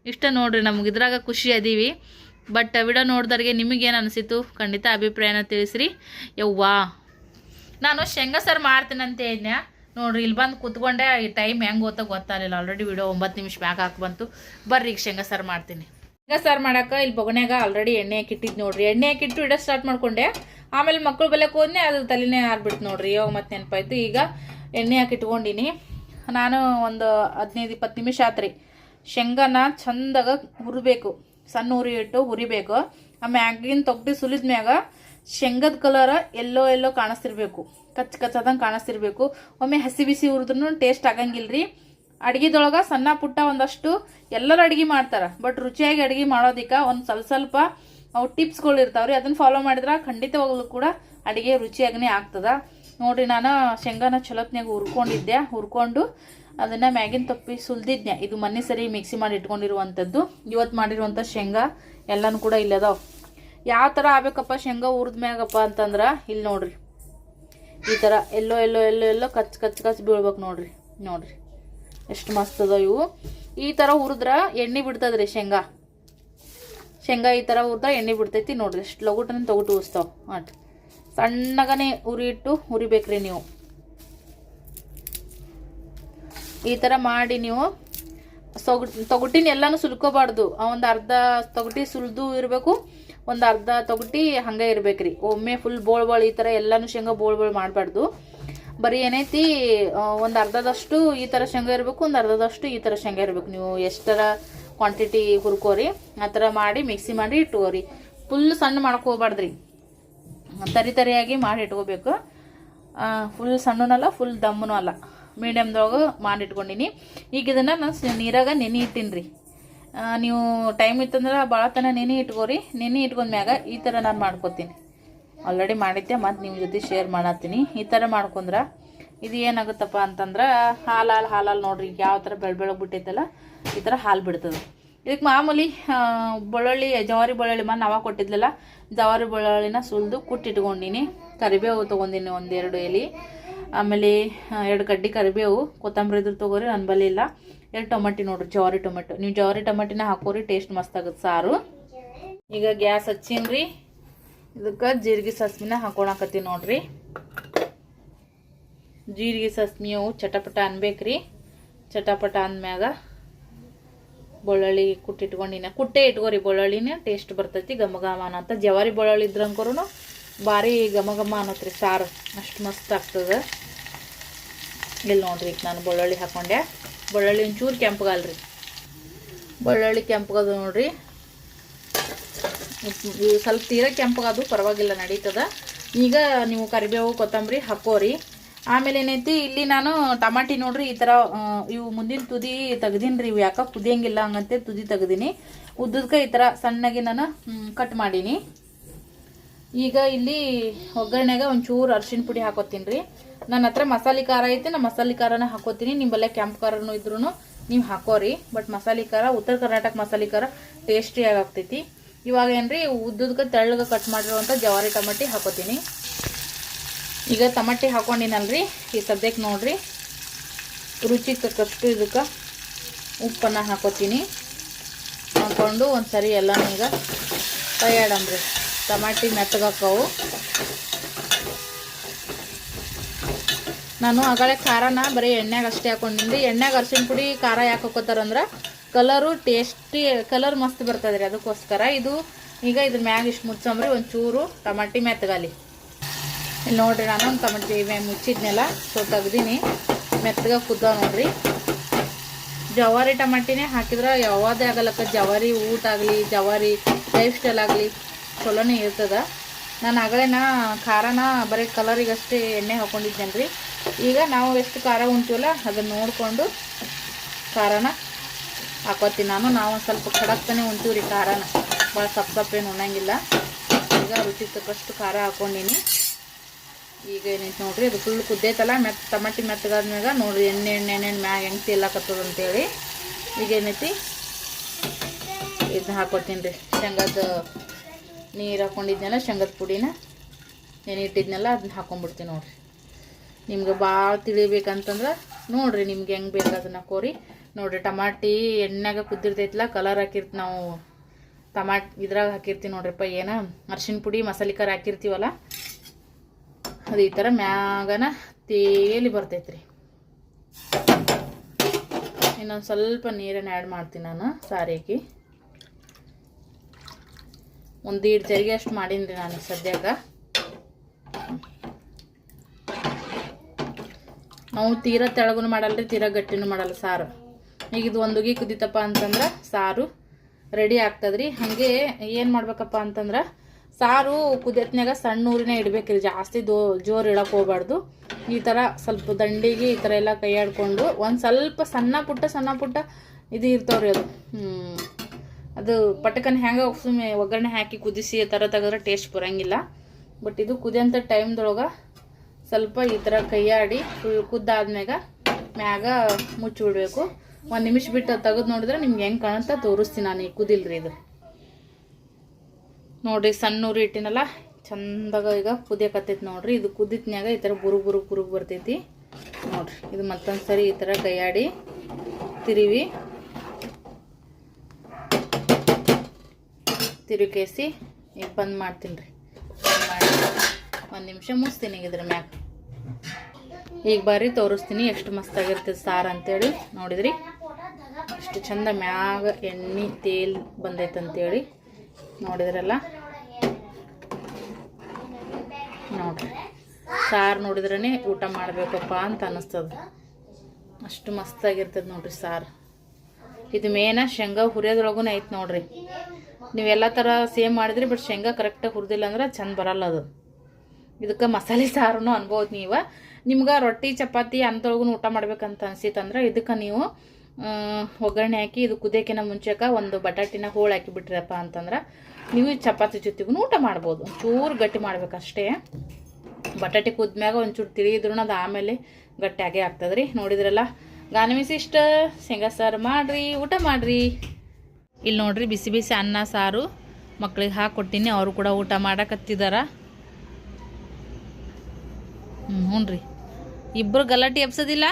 Speaker 1: ಇಷ್ಟ ನೋಡ್ರಿ ನಮ್ಗೆ. ಇದ್ರಾಗ ಖುಷಿ ಅದೀವಿ. ಬಟ್ ವಿಡಿಯೋ ನೋಡಿದವ್ರಿಗೆ ನಿಮಗೇನು ಅನಿಸಿತು ಖಂಡಿತ ಅಭಿಪ್ರಾಯನ ತಿಳಿಸ್ರಿ. ಯವ್ವಾ. ನಾನು ಶೇಂಗಾ ಸಾರು ಮಾಡ್ತೀನಂತ ಹೇಳಿದ್ನೆ ನೋಡ್ರಿ, ಇಲ್ಲಿ ಬಂದು ಕೂತ್ಕೊಂಡೆ ಈ ಟೈಮ್ ಹೆಂಗೆ ಗೊತ್ತಾಗ ಗೊತ್ತಾಗಲಿಲ್ಲ. ಆಲ್ರೆಡಿ ವಿಡಿಯೋ ಒಂಬತ್ತು ನಿಮಿಷ ಬ್ಯಾಕ್ ಹಾಕಿ ಬಂತು. ಬರ್ರಿ ಈಗ ಶೇಂಗಾ ಸಾರು ಮಾಡ್ತೀನಿ. ಶೇಂಗಾ ಸಾರು ಮಾಡಕ್ಕೆ ಇಲ್ಲಿ ಬೊಗನ್ಯಾಗ ಆಲ್ರೆಡಿ ಎಣ್ಣೆ ಹಾಕಿಟ್ಟಿದ್ದು ನೋಡ್ರಿ. ಎಣ್ಣೆ ಹಾಕಿಟ್ಟು ಇಡೋ ಸ್ಟಾರ್ಟ್ ಮಾಡ್ಕೊಂಡೆ. ಆಮೇಲೆ ಮಕ್ಕಳು ಬೆಲೆಕ್ಕೆ ಹೋದ್ನೆ ಅದು ತಲೆನೇ ಹಾರ್ಬಿಡ್ತು ನೋಡ್ರಿ. ಇವಾಗ ಮತ್ತೆ ನೆನಪಾಯ್ತು. ಈಗ ಎಣ್ಣೆ ಹಾಕಿಟ್ಕೊಂಡಿನಿ ನಾನು ಒಂದು ಹದಿನೈದು ಇಪ್ಪತ್ತು ನಿಮಿಷ ಆತ್ರಿ. ಶೇಂಗಾನ ಚಂದಾಗ ಹುರಿಬೇಕು. ಸಣ್ಣ ಉರಿ ಇಟ್ಟು ಹುರಿಬೇಕು. ಆ ಮ್ಯಾಗಿನ ತೊಗಟಿ ಸುಲಿದ ಮ್ಯಾಗ ಶೇಂಗದ ಕಲರ್ ಎಲ್ಲೋ ಎಲ್ಲೋ ಕಾಣಿಸ್ತಿರ್ಬೇಕು. ಕಚ್ ಕಚ್ಚದಂಗೆ ಕಾಣಿಸ್ತಿರ್ಬೇಕು. ಒಮ್ಮೆ ಹಸಿ ಬಿಸಿ ಹುರಿದ್ರೂ ಟೇಸ್ಟ್ ಆಗಂಗಿಲ್ರಿ. ಅಡುಗೆದೊಳಗೆ ಸಣ್ಣ ಪುಟ್ಟ ಒಂದಷ್ಟು ಎಲ್ಲರೂ ಅಡುಗೆ ಮಾಡ್ತಾರೆ. ಬಟ್ ರುಚಿಯಾಗಿ ಅಡುಗೆ ಮಾಡೋದಕ್ಕೆ ಒಂದು ಸ್ವಲ್ಪ ಸ್ವಲ್ಪ ಅವು ಟಿಪ್ಸ್ಗಳು ರೀ ಅದನ್ನು ಫಾಲೋ ಮಾಡಿದ್ರೆ ಖಂಡಿತವಾಗ್ಲೂ ಕೂಡ ಅಡುಗೆ ರುಚಿಯಾಗೇ ಆಗ್ತದ. ನೋಡ್ರಿ, ನಾನು ಶೇಂಗಾನ ಚಲೋತ್ನಾಗ ಹುರ್ಕೊಂಡಿದ್ದೆ. ಹುರ್ಕೊಂಡು ಅದನ್ನು ಮ್ಯಾಗಿನ ತಪ್ಪಿ ಸುಲ್ದಿದ್ನ ಇದು ಮೊನ್ನೆ ಸರಿ ಮಿಕ್ಸಿ ಮಾಡಿ ಇಟ್ಕೊಂಡಿರುವಂಥದ್ದು. ಇವತ್ತು ಮಾಡಿರುವಂಥ ಶೇಂಗಾ ಎಲ್ಲನೂ ಕೂಡ ಇಲ್ಲದಾವ್. ಯಾವ ಥರ ಆಗ್ಬೇಕಪ್ಪ ಶೇಂಗಾ ಹುರಿದ ಮ್ಯಾಗಪ್ಪ ಅಂತಂದ್ರೆ ಇಲ್ಲಿ ನೋಡ್ರಿ. ಈ ಥರ ಎಲ್ಲೋ ಎಲ್ಲೋ ಎಲ್ಲೋ ಎಲ್ಲೋ ಕಚ್ ಕಚ್ ಕಚ್ ಬೀಳ್ಬೇಕು ನೋಡ್ರಿ ನೋಡ್ರಿ. ಎಷ್ಟು ಮಸ್ತ್ ಅದ ಇವು. ಈ ಥರ ಹುರಿದ್ರೆ ಎಣ್ಣೆ ಬಿಡ್ತದ್ರಿ ಶೇಂಗಾ. ಶೇಂಗಾ ಈ ಥರ ಹುರಿದ್ರೆ ಎಣ್ಣೆ ಬಿಡ್ತೈತಿ ನೋಡ್ರಿ. ಎಷ್ಟು ಲಗುಟನ ತೊಗೊಟ್ಟು ಉಸ್ತಾವ. ಅಟ್ ಸಣ್ಣಗನೇ ಉರಿ ಇಟ್ಟು ಉರಿಬೇಕ್ರಿ ನೀವು. ಈ ಥರ ಮಾಡಿ ನೀವು ಸೊಗು ತೊಗಟಿನ ಎಲ್ಲಾನು ಸುಲ್ಕೋಬಾರ್ದು. ಒಂದು ಅರ್ಧ ತೊಗಟಿ ಸುಲಿದು ಇರಬೇಕು, ಒಂದು ಅರ್ಧ ತೊಗಟಿ ಹಂಗೆ ಇರ್ಬೇಕ್ರಿ. ಒಮ್ಮೆ ಫುಲ್ ಬೋಳ್ ಬೋಳ್ ಈ ಥರ ಎಲ್ಲಾನು ಶೇಂಗಾ ಬೋಳ್ ಬೋಳ್ ಮಾಡಬಾರ್ದು. ಬರೀ ಏನೈತಿ ಒಂದು ಅರ್ಧದಷ್ಟು ಈ ಥರ ಶೇಂಗಾ ಇರಬೇಕು, ಒಂದು ಅರ್ಧದಷ್ಟು ಈ ಥರ ಶೇಂಗಾ ಇರಬೇಕು. ನೀವು ಎಷ್ಟರ ಕ್ವಾಂಟಿಟಿ ಹುರ್ಕೋರಿ, ಆ ಥರ ಮಾಡಿ ಮಿಕ್ಸಿ ಮಾಡಿ ಇಟ್ಕೋರಿ. ಫುಲ್ ಸಣ್ಣ ಮಾಡ್ಕೋಬಾರ್ದ್ರಿ. ತರಿ ತರಿಯಾಗಿ ಮಾಡಿ ಇಟ್ಕೋಬೇಕು. ಫುಲ್ ಸಣ್ಣನಲ್ಲ ಫುಲ್ ದಮ್ಮನೂ ಅಲ್ಲ. ಮೀಡಿಯಮ್ದೊಳಗೆ ಮಾಡಿ ಇಟ್ಕೊಂಡಿನಿ ಈಗ ಇದನ್ನು ನಾನು ನೀರಾಗ ನೆನೆ ಇಟ್ಟಿನಿ ರೀ ನೀವು ಟೈಮ್ ಇತ್ತಂದ್ರೆ ಭಾಳ ತನ ನೆನೆ ಇಟ್ಕೋರಿ. ನೆನೆ ಇಟ್ಕೊಂಡ್ಮ್ಯಾಗ ಈ ಥರ ನಾನು ಮಾಡ್ಕೊತೀನಿ. ಆಲ್ರೆಡಿ ಮಾಡಿದ್ದೆ, ಮತ್ತು ನಿಮ್ಮ ಜೊತೆ ಶೇರ್ ಮಾಡತ್ತೀನಿ. ಈ ಥರ ಮಾಡ್ಕೊಂಡ್ರೆ ಇದು ಏನಾಗುತ್ತಪ್ಪ ಅಂತಂದ್ರೆ ಹಾಲು ಹಾಲು ಹಾಲು ಹಾಲು ನೋಡ್ರಿ ಯಾವ ಥರ ಬೆಳ ಬೆಳಗ್ಗೆ ಬಿಟ್ಟೈತಲ್ಲ, ಈ ಥರ ಹಾಲು ಬಿಡ್ತದೆ. ಇದಕ್ಕೆ ಮಾಮೂಲಿ ಬೆಳ್ಳುಳ್ಳಿ, ಜವಾರಿ ಬೆಳ್ಳುಳ್ಳಿ ಮನ್ನ ಅವಾಗ ಕೊಟ್ಟಿದ್ಲಲ್ಲ, ಜವಾರಿ ಬೆಳ್ಳುಳ್ಳಿನ ಸುಲಿದು ಕುಟ್ಟಿಟ್ಕೊಂಡಿನಿ. ಕರಿಬೇವು ತೊಗೊಂಡಿನಿ ಒಂದೆರಡು ಎಲೆ. ಆಮೇಲೆ ಎರಡು ಕಡ್ಡಿ ಕರಿಬೇವು, ಕೊತ್ತಂಬರಿ ಇದ್ರೆ ತೊಗೋರಿ ನನ್ನ ಬಳಿ ಇಲ್ಲ. ಎರಡು ಟೊಮೆಟೊ ನೋಡ್ರಿ, ಜವಾರಿ ಟೊಮೆಟೊ. ನೀವು ಜವಾರಿ ಟೊಮೆಟಿನ ಹಾಕೋರಿ, ಟೇಸ್ಟ್ ಮಸ್ತ್ ಆಗುತ್ತೆ ಸಾರು. ಈಗ ಗ್ಯಾಸ್ ಹಚ್ಚಿನ್ರಿ. ಇದಕ್ಕೆ ಜೀರಿಗೆ ಸಸ್ಮಿನ ಹಾಕೊಳಕತ್ತೀನಿ ನೋಡ್ರಿ. ಜೀರಿಗೆ ಸಸ್ಮಿ ಅವು ಚಟಪಟ ಅನ್ಬೇಕ್ರಿ. ಚಟಪಟ ಅಂದ್ಮ್ಯಾಗ ಬೆಳ್ಳುಳ್ಳಿ ಕುಟ್ಟಿಟ್ಕೊಂಡಿನ ಕುಟ್ಟೆ ಇಟ್ಕೋರಿ ಬೆಳ್ಳುಳ್ಳಿನ, ಟೇಸ್ಟ್ ಬರ್ತೈತಿ, ಘಮ ಅಂತ. ಜವಾರಿ ಬೆಳ್ಳುಳ್ಳಿ ಇದ್ರಂಕರೂ ಭಾರಿ ಘಮ ಘಮ ಅನ್ನತ್ರಿ ಸಾರು. ಅಷ್ಟು ಮಸ್ತ್ ಆಗ್ತದೆ. ಇಲ್ಲಿ ನೋಡ್ರಿ ಈಗ ನಾನು ಬೆಳ್ಳುಳ್ಳಿ ಹಾಕೊಂಡೆ. ಬೆಳ್ಳುಳ್ಳಿ ಒಂಚೂರು ಕೆಂಪಗಲ್ರಿ. ಬೆಳ್ಳುಳ್ಳಿ ಕೆಂಪಗದು ನೋಡ್ರಿ. ಸ್ವಲ್ಪ ತೀರ ಕೆಂಪಗದು, ಪರವಾಗಿಲ್ಲ ನಡೀತದ. ಈಗ ನೀವು ಕರಿಬೇವು, ಕೊತ್ತಂಬರಿ ಹಾಕೋರಿ. ಆಮೇಲೆ ಏನೈತಿ, ಇಲ್ಲಿ ನಾನು ಟಮಾಟಿ ನೋಡ್ರಿ, ಈ ಥರ ಇವು ಮುಂದಿನ ತುದಿ ತೆಗ್ದೀನಿ ಇವು ಯಾಕೆ ಕುದಿಯಂಗಿಲ್ಲ ಹಂಗಂತೆ ತುದಿ ತೆಗ್ದೀನಿ. ಉದ್ದದಕ್ಕೆ ಈ ಥರ ಸಣ್ಣಗೆ ನಾನು ಕಟ್ ಮಾಡೀನಿ. ಈಗ ಇಲ್ಲಿ ಒಗ್ಗರಣೆಗೆ ಒಂಚೂರು ಅರ್ಶಿಣ ಪುಡಿ ಹಾಕೋತೀನಿ ರೀ. ನನ್ನ ಹತ್ರ ಮಸಾಲೆ ಖಾರ ಐತೆ, ನಾ ಮಸಾಲೆ ಖಾರನ ಹಾಕೋತೀನಿ. ನಿಂಬಲ್ಲೇ ಕೆಂಪು ಖಾರನು ಇದ್ರೂ ನೀವು ಹಾಕೋರಿ. ಬಟ್ ಮಸಾಲೆ ಖಾರ, ಉತ್ತರ ಕರ್ನಾಟಕ ಮಸಾಲೆ ಖಾರ ಟೇಸ್ಟಿಯಾಗಿ ಆಗ್ತೈತಿ ಇವಾಗ ಏನ್ರಿ, ಉದ್ದದ್ಕ ತೆಳ್ಳಗೆ ಕಟ್ ಮಾಡಿರುವಂಥ ಜವಾರಿ ಟಮಾಟಿ ಹಾಕೋತೀನಿ. ಈಗ ಟಮಾಟಿ ಹಾಕೊಂಡಿನಲ್ರಿ, ಈ ಸದ್ಯಕ್ಕೆ ನೋಡ್ರಿ. ರುಚಿ ತಕ್ಕಷ್ಟು ಇದಕ್ಕೆ ಉಪ್ಪನ್ನು ಹಾಕೋತೀನಿ. ಹಾಕೊಂಡು ಒಂದು ಸರಿ ಎಲ್ಲನೂ ಈಗ ಕೈಯಾಡಂಬ್ರಿ ಟಮಾಟಿ ಮೆತ್ತಗಾಕವು ನಾನು ಆಗಳೇ ಖಾರನ ಬರೀ ಎಣ್ಣೆಗೆ ಅಷ್ಟೇ ಹಾಕೊಂಡಿನಿ. ಎಣ್ಣೆಗೆ ಅರ್ಶಿಣ ಪುಡಿ, ಖಾರ ಯಾಕೆ ಹಾಕೋತಾರಂದ್ರೆ ಕಲರು ಟೇಸ್ಟಿ ಕಲರ್ ಮಸ್ತ್ ಬರ್ತದೆ ರೀ ಅದಕ್ಕೋಸ್ಕರ. ಇದು ಈಗ ಇದ್ರ ಮ್ಯಾಗ ಇಷ್ಟು ಮುಚ್ಚಂಬ್ರಿ, ಒಂಚೂರು ಟಮಾಟಿ ಮೆತ್ತಗಾಲಿ ಇಲ್ಲಿ ನೋಡ್ರಿ ನಾನು ಒಂದು ಟಮಾಟಿ ಮ್ಯಾಗ ಮುಚ್ಚಿದ್ನೆಲ್ಲ ಸೊ ತೆಗ್ದೀನಿ. ಮೆತ್ತಗ ಕುದ್ದ ನೋಡ್ರಿ. ಜವಾರಿ ಟಮಾಟಿನೇ ಹಾಕಿದ್ರೆ ಯಾವುದೇ ಆಗಲ್ಲಕ್ಕ. ಜವಾರಿ ಊಟ ಆಗಲಿ, ಜವಾರಿ ಲೈಫ್ ಸ್ಟೈಲ್ ಆಗಲಿ. ಚಲೋನೇ ಇರ್ತದ. ನಾನು ಆಗಲೇನ ಖಾರನ ಬರೀ ಕಲರಿಗಷ್ಟೇ ಎಣ್ಣೆ ಹಾಕೊಂಡಿದ್ದೇನೆ ರೀ ಈಗ ನಾವು ಎಷ್ಟು ಖಾರ ಉಂಟೀವಲ್ಲ ಅದನ್ನು ನೋಡಿಕೊಂಡು ಖಾರನ ಹಾಕೋತೀನಿ ನಾನು ನಾವು ಒಂದು ಸ್ವಲ್ಪ ಖಡಕ್ತಾನೆ ಉಣ್ತೀವಿ ರೀ ಖಾರನ. ಭಾಳ ಸಪ್ ಸಪ್ಪೇನು ಉಣ್ಣಂಗಿಲ್ಲ. ಈಗ ರುಚಿ ತಕ್ಕಷ್ಟು ಖಾರ ಹಾಕೊಂಡಿನಿ. ಈಗ ಏನೈತೆ ನೋಡಿರಿ ಅದು ಫುಲ್ ಕುದ್ದೈತಲ್ಲ ಮೆತ್ತ ಟಮಾಟಿ ಮೆತ್ತಗಾದ್ಮ್ಯಾಗ ನೋಡಿರಿ ಎಣ್ಣೆ ಎಣ್ಣೆ ಎಣ್ಣೆ ಮ್ಯಾಗ ಹೆಂಗೆ ತೇಲಾಕತ್ತದ ಅಂತೇಳಿ. ಈಗ ಏನೈತಿ? ಇದನ್ನ ಹಾಕೋತೀನಿ ರೀ. ಶೇಂಗದ ನೀರು ಹಾಕೊಂಡಿದ್ನಲ್ಲ, ಶೇಂಗದ ಪುಡಿನ? ನೆನಿಟ್ಟಿದ್ನಲ್ಲ ಅದನ್ನ ಹಾಕೊಂಡ್ಬಿಡ್ತೀನಿ ನೋಡ್ರಿ. ನಿಮ್ಗೆ ಭಾಳ ತಿಳಿಬೇಕಂತಂದ್ರೆ ನೋಡ್ರಿ ನಿಮ್ಗೆ ಹೆಂಗೆ ಬೇಕು ಅದನ್ನು ಕೋರಿ. ನೋಡ್ರಿ ಟಮಾಟಿ ಎಣ್ಣೆಗೆ ಕುದ್ದಿರ್ತೈತಲ್ಲ ಕಲರ್ ಹಾಕಿರ್ತಿ ನಾವು ಟಮಾಟ್ ಇದ್ರಾಗ ಹಾಕಿರ್ತೀವಿ ನೋಡ್ರಿಪ್ಪ, ಏನು? ಅರ್ಶಿನ ಪುಡಿ, ಮಸಾಲೆ ಖಾರ ಹಾಕಿರ್ತೀವಲ್ಲ? ಅದು ಈ ಥರ ಮ್ಯಾಗನ ತೇಲಿ ಬರ್ತೈತ್ರಿ. ಇನ್ನೊಂದು ಸ್ವಲ್ಪ ನೀರನ್ನು ಆ್ಯಡ್ ಮಾಡ್ತೀನಿ ನಾನು, ಸಾರಿಗೆ. ಒಂದು ಜರಿಗೆ ಅಷ್ಟು ಮಾಡೀನಿ ರೀ ನಾನು ಸದ್ಯಾಗ. ನಾವು ತೀರ ತೆಳಗೂ ಮಾಡಲ್ಲ ರೀ ತೀರಾ ಗಟ್ಟಿನೂ ಮಾಡಲ್ಲ ಸಾರು. ಈಗ ಇದು ಒಂದುಗಿ ಕುದಿತಪ್ಪ ಅಂತಂದ್ರೆ ಸಾರು ರೆಡಿ ಆಗ್ತದ್ರಿ. ಹಾಗೆ ಏನು ಮಾಡ್ಬೇಕಪ್ಪ ಅಂತಂದ್ರೆ ಸಾರು ಕುದಿಯತ್ನಾಗ ಸಣ್ಣ ಊರಿನೇ ಇಡಬೇಕ್ರಿ, ಜಾಸ್ತಿ ದೋ ಜೋರು ಇಡಕ್ಕೆ ಹೋಗ್ಬಾರ್ದು. ಈ ಥರ ಸ್ವಲ್ಪ ದಂಡಿಗೆ ಈ ಥರ ಎಲ್ಲ ಕೈಯಾಡ್ಕೊಂಡು ಒಂದು ಸ್ವಲ್ಪ ಸಣ್ಣ ಪುಟ್ಟ ಸಣ್ಣ ಪುಟ್ಟ ಇದು ಇರ್ತಾವ್ರಿ ಅದು. ಹ್ಮ್. ಅದು ಪಟಕನ್ ಹೆಂಗೆ ಸುಮ್ಮನೆ ಒಗ್ಗರಣೆ ಹಾಕಿ ಕುದಿಸಿ ಈ ಥರ ತೆಗೆದ್ರೆ ಟೇಸ್ಟ್ ಬರೋಂಗಿಲ್ಲ. ಬಟ್ ಇದು ಕುದಿಯೋಂಥ ಟೈಮ್ದೊಳಗೆ ಸ್ವಲ್ಪ ಈ ಥರ ಕೈಯಾಡಿ ಫುಲ್ ಕುದ್ದಾದ್ಮ್ಯಾಗ ಮ್ಯಾಗ ಮುಚ್ಚಿ ಬಿಡಬೇಕು. ಒಂದು ನಿಮಿಷ ಬಿಟ್ಟು ತೆಗೆದು ನೋಡಿದ್ರೆ ನಿಮ್ಗೆ ಹೆಂಗೆ ಕಾಣುತ್ತೆ ತೋರಿಸ್ತೀನಿ ನಾನು ಈ ಕುದಿಲ್ರಿ ಇದು. ನೋಡ್ರಿ ಸಣ್ಣ ಉರಿ ಇಟ್ಟಿನಲ್ಲ ಚಂದಾಗ ಈಗ ಕುದಿಯಕತ್ತೈತಿ ನೋಡ್ರಿ. ಇದು ಕುದಿತ್ನ್ಯಾಗ ಈ ಥರ ಬುರು ಬುರು ಬುರುಗ್ ಬರ್ತೈತಿ. ನೋಡ್ರಿ, ಇದು ಮತ್ತೊಂದು ಸರಿ ಈ ಥರ ಕೈಯಾಡಿ ತಿರುವಿ. ತಿರುಗೇಸಿ, ಈಗ ಬಂದ್ ಮಾಡ್ತೀನಿ ರೀ. ಒಂದು ನಿಮಿಷ ಮುಗಿಸ್ತೀನಿ ಈಗ ಇದ್ರ ಮ್ಯಾಗ. ಈಗ ಬರ್ರಿ ತೋರಿಸ್ತೀನಿ ಎಷ್ಟು ಮಸ್ತಾಗಿರ್ತದೆ ಸಾರು ಅಂತೇಳಿ. ನೋಡಿದ್ರಿ? ಎಷ್ಟು ಚಂದ ಮ್ಯಾಗ ಎಣ್ಣೆ, ತೇಲ್ ಬಂದೈತೆ ಅಂತೇಳಿ ನೋಡಿದ್ರಲ್ಲ? ನೋಡ್ರಿ. ಸಾರು ನೋಡಿದ್ರೇ ಊಟ ಮಾಡಬೇಕಪ್ಪ ಅಂತ ಅನ್ನಿಸ್ತದ ಅಷ್ಟು ಮಸ್ತಾಗಿರ್ತದೆ ನೋಡ್ರಿ ಸಾರು. ಇದು ಮೇನ ಶೇಂಗಾ ಹುರಿಯೋದ್ರೊಳಗೂ ಐತೆ ನೋಡ್ರಿ. ನೀವೆಲ್ಲ ಥರ ಸೇಮ್ ಮಾಡಿದ್ರಿ ಬಟ್ ಶೇಂಗಾ ಕರೆಕ್ಟಾಗಿ ಹುರಿದಿಲ್ಲ ಅಂದ್ರೆ ಚಂದ ಬರಲ್ಲ ಅದು. ಇದಕ್ಕೆ ಮಸಾಲೆ ಸಾರನು ಅನ್ಬೋದು ನೀವು. ನಿಮ್ಗೆ ರೊಟ್ಟಿ, ಚಪಾತಿ ಅಂಥೊಳಗೂ ಊಟ ಮಾಡ್ಬೇಕಂತ ಅನ್ಸಿತ್ತಂದ್ರೆ ಇದಕ್ಕೆ ನೀವು ಒಗ್ಗರಣೆ ಹಾಕಿ ಇದು ಕುದಿಯೋಕಿನ ಮುಂಚೆಕ ಒಂದು ಬಟಾಟಿನ ಹೋಳು ಹಾಕಿಬಿಟ್ರಪ್ಪ ಅಂತಂದ್ರೆ ನೀವು ಚಪಾತಿ ಜೊತೆಗೂ ಊಟ ಮಾಡ್ಬೋದು. ಒಂಚೂರು ಗಟ್ಟಿ ಮಾಡ್ಬೇಕಷ್ಟೇ. ಬಟಾಟೆ ಕುದ್ಮ್ಯಾಗ ಒಂಚೂರು ತಿಳಿಯಿದ್ರು ಅದು ಆಮೇಲೆ ಗಟ್ಟಿಯಾಗೆ ಆಗ್ತದ್ರಿ. ನೋಡಿದ್ರಲ್ಲ, ಗಾನಮಿಸಿ ಇಷ್ಟ. ಶೇಂಗಾ ಸಾರು ಮಾಡ್ರಿ, ಊಟ ಮಾಡ್ರಿ. ಇಲ್ಲಿ ನೋಡ್ರಿ ಬಿಸಿ ಬಿಸಿ ಅನ್ನ, ಸಾರು ಮಕ್ಳಿಗೆ ಹಾಕ್ಕೊಟ್ಟಿನಿ ಅವರು ಕೂಡ ಊಟ ಮಾಡಕತ್ತಿದಾರ. ಹ್ಞೂ ರೀ ಇಬ್ಬರು ಗಲಾಟೆ ಎಬ್ಸೋದಿಲ್ಲ.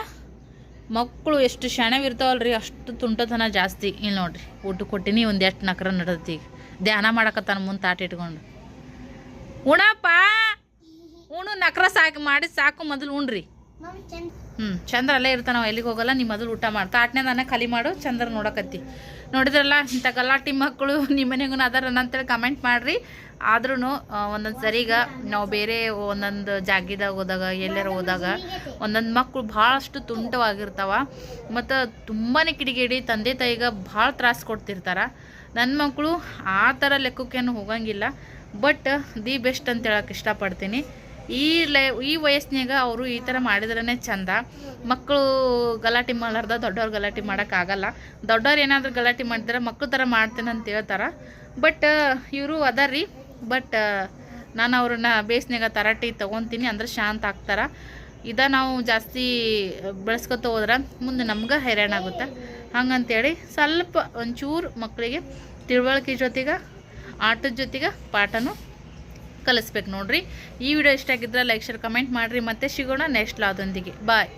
Speaker 1: ಮಕ್ಕಳು ಎಷ್ಟು ಶಣವಿರ್ತಾವಲ್ರಿ, ಅಷ್ಟು ತುಂಟತನ ಜಾಸ್ತಿ. ಇಲ್ಲಿ ನೋಡ್ರಿ, ಊಟ ಕೊಟ್ಟಿನಿ ಒಂದು ಎಷ್ಟು ನಕರ ಈಗ. ಧ್ಯಾನ ಮಾಡಕತ್ತಾನ ಮುಂದೆ ತಾಟ ಇಟ್ಕೊಂಡು. ಉಣಪ್ಪ! ಉಣು, ನಕರ ಸಾಕು, ಮಾಡಿ ಸಾಕು ಮೊದಲು ಉಣ್ರಿ. ಹ್ಞೂ ಚಂದ್ರ ಅಲ್ಲೇ ಇರ್ತಾನ ನಾವು ಎಲ್ಲಿಗೆ ಹೋಗಲ್ಲ ನಿಮ್ಮ ಮೊದಲು ಊಟ ಮಾಡ್ತಾ ನಾನೇ ಖಾಲಿ ಮಾಡು, ಚಂದ್ರ ನೋಡಕತ್ತಿ. ನೋಡಿದ್ರಲ್ಲ, ಇಂಥ ಗಲಾಟಿ ಮಕ್ಕಳು ನಿಮ್ಮ ಮನೆಗೂ ಅದಾರ ಅಂತೇಳಿ ಕಮೆಂಟ್ ಮಾಡಿರಿ. ಆದ್ರೂ ಒಂದೊಂದು ಸರಿಗ ನಾವು ಬೇರೆ ಒಂದೊಂದು ಜಾಗಿದಾಗ ಹೋದಾಗ, ಎಲ್ಲರ ಹೋದಾಗ, ಒಂದೊಂದು ಮಕ್ಕಳು ಭಾಳಷ್ಟು ತುಂಟವಾಗಿರ್ತಾವ. ಮತ್ತು ತುಂಬಾ ಕಿಡಿಗೇಡಿ, ತಂದೆ ತಾಯಿಗೆ ಭಾಳ ತ್ರಾಸ ಕೊಡ್ತಿರ್ತಾರ. ನನ್ನ ಮಕ್ಕಳು ಆ ಥರ ಲೆಕ್ಕಕ್ಕೇನು ಹೋಗಂಗಿಲ್ಲ. ಬಟ್ ದಿ ಬೆಸ್ಟ್ ಅಂತ ಹೇಳಕ್ಕೆ ಇಷ್ಟಪಡ್ತೀನಿ. ಈ ಲೈ, ಈ ವಯಸ್ಸಿನಾಗ ಅವರು ಈ ಥರ ಮಾಡಿದ್ರೇ ಚಂದ. ಮಕ್ಕಳು ಗಲಾಟೆ ಮಾಡ್ಲಾರ್ದ ದೊಡ್ಡವ್ರು ಗಲಾಟೆ ಮಾಡೋಕ್ಕಾಗಲ್ಲ. ದೊಡ್ಡವ್ರು ಏನಾದರೂ ಗಲಾಟೆ ಮಾಡಿದ್ರೆ ಮಕ್ಕಳು ಥರ ಮಾಡ್ತೇನೆ ಅಂತ ಹೇಳ್ತಾರೆ. ಬಟ್, ಇವರು ಅದಾರ್ರಿ. ಬಟ್, ನಾನು ಅವ್ರನ್ನ ಬೇಸ್ನಾಗ ತರಾಟಿ ತೊಗೊತೀನಿ ಅಂದ್ರೆ ಶಾಂತ ಆಗ್ತಾರ. ಇದ ನಾವು ಜಾಸ್ತಿ ಬೆಳೆಸ್ಕೊತ ಹೋದ್ರೆ ಮುಂದೆ ನಮ್ಗೆ ಹೈರಾಣ ಆಗುತ್ತೆ. ಹಂಗಂತೇಳಿ ಸ್ವಲ್ಪ ಒಂಚೂರು ಮಕ್ಕಳಿಗೆ ತಿಳುವಳಿಕೆ ಜೊತೆಗೆ, ಆಟದ ಜೊತೆಗೆ ಪಾಠನೂ ಕಲಿಸ್ಬೇಕು ನೋಡ್ರಿ. ಈ ವಿಡಿಯೋ ಇಷ್ಟ ಆಗಿದ್ರೆ ಲೈಕ್ ಶೇರ್ ಕಮೆಂಟ್ ಮಾಡಿರಿ. ಮತ್ತೆ ಸಿಗೋಣ ನೆಕ್ಸ್ಟ್ ಲಾದೊಂದಿಗೆ ಬಾಯ್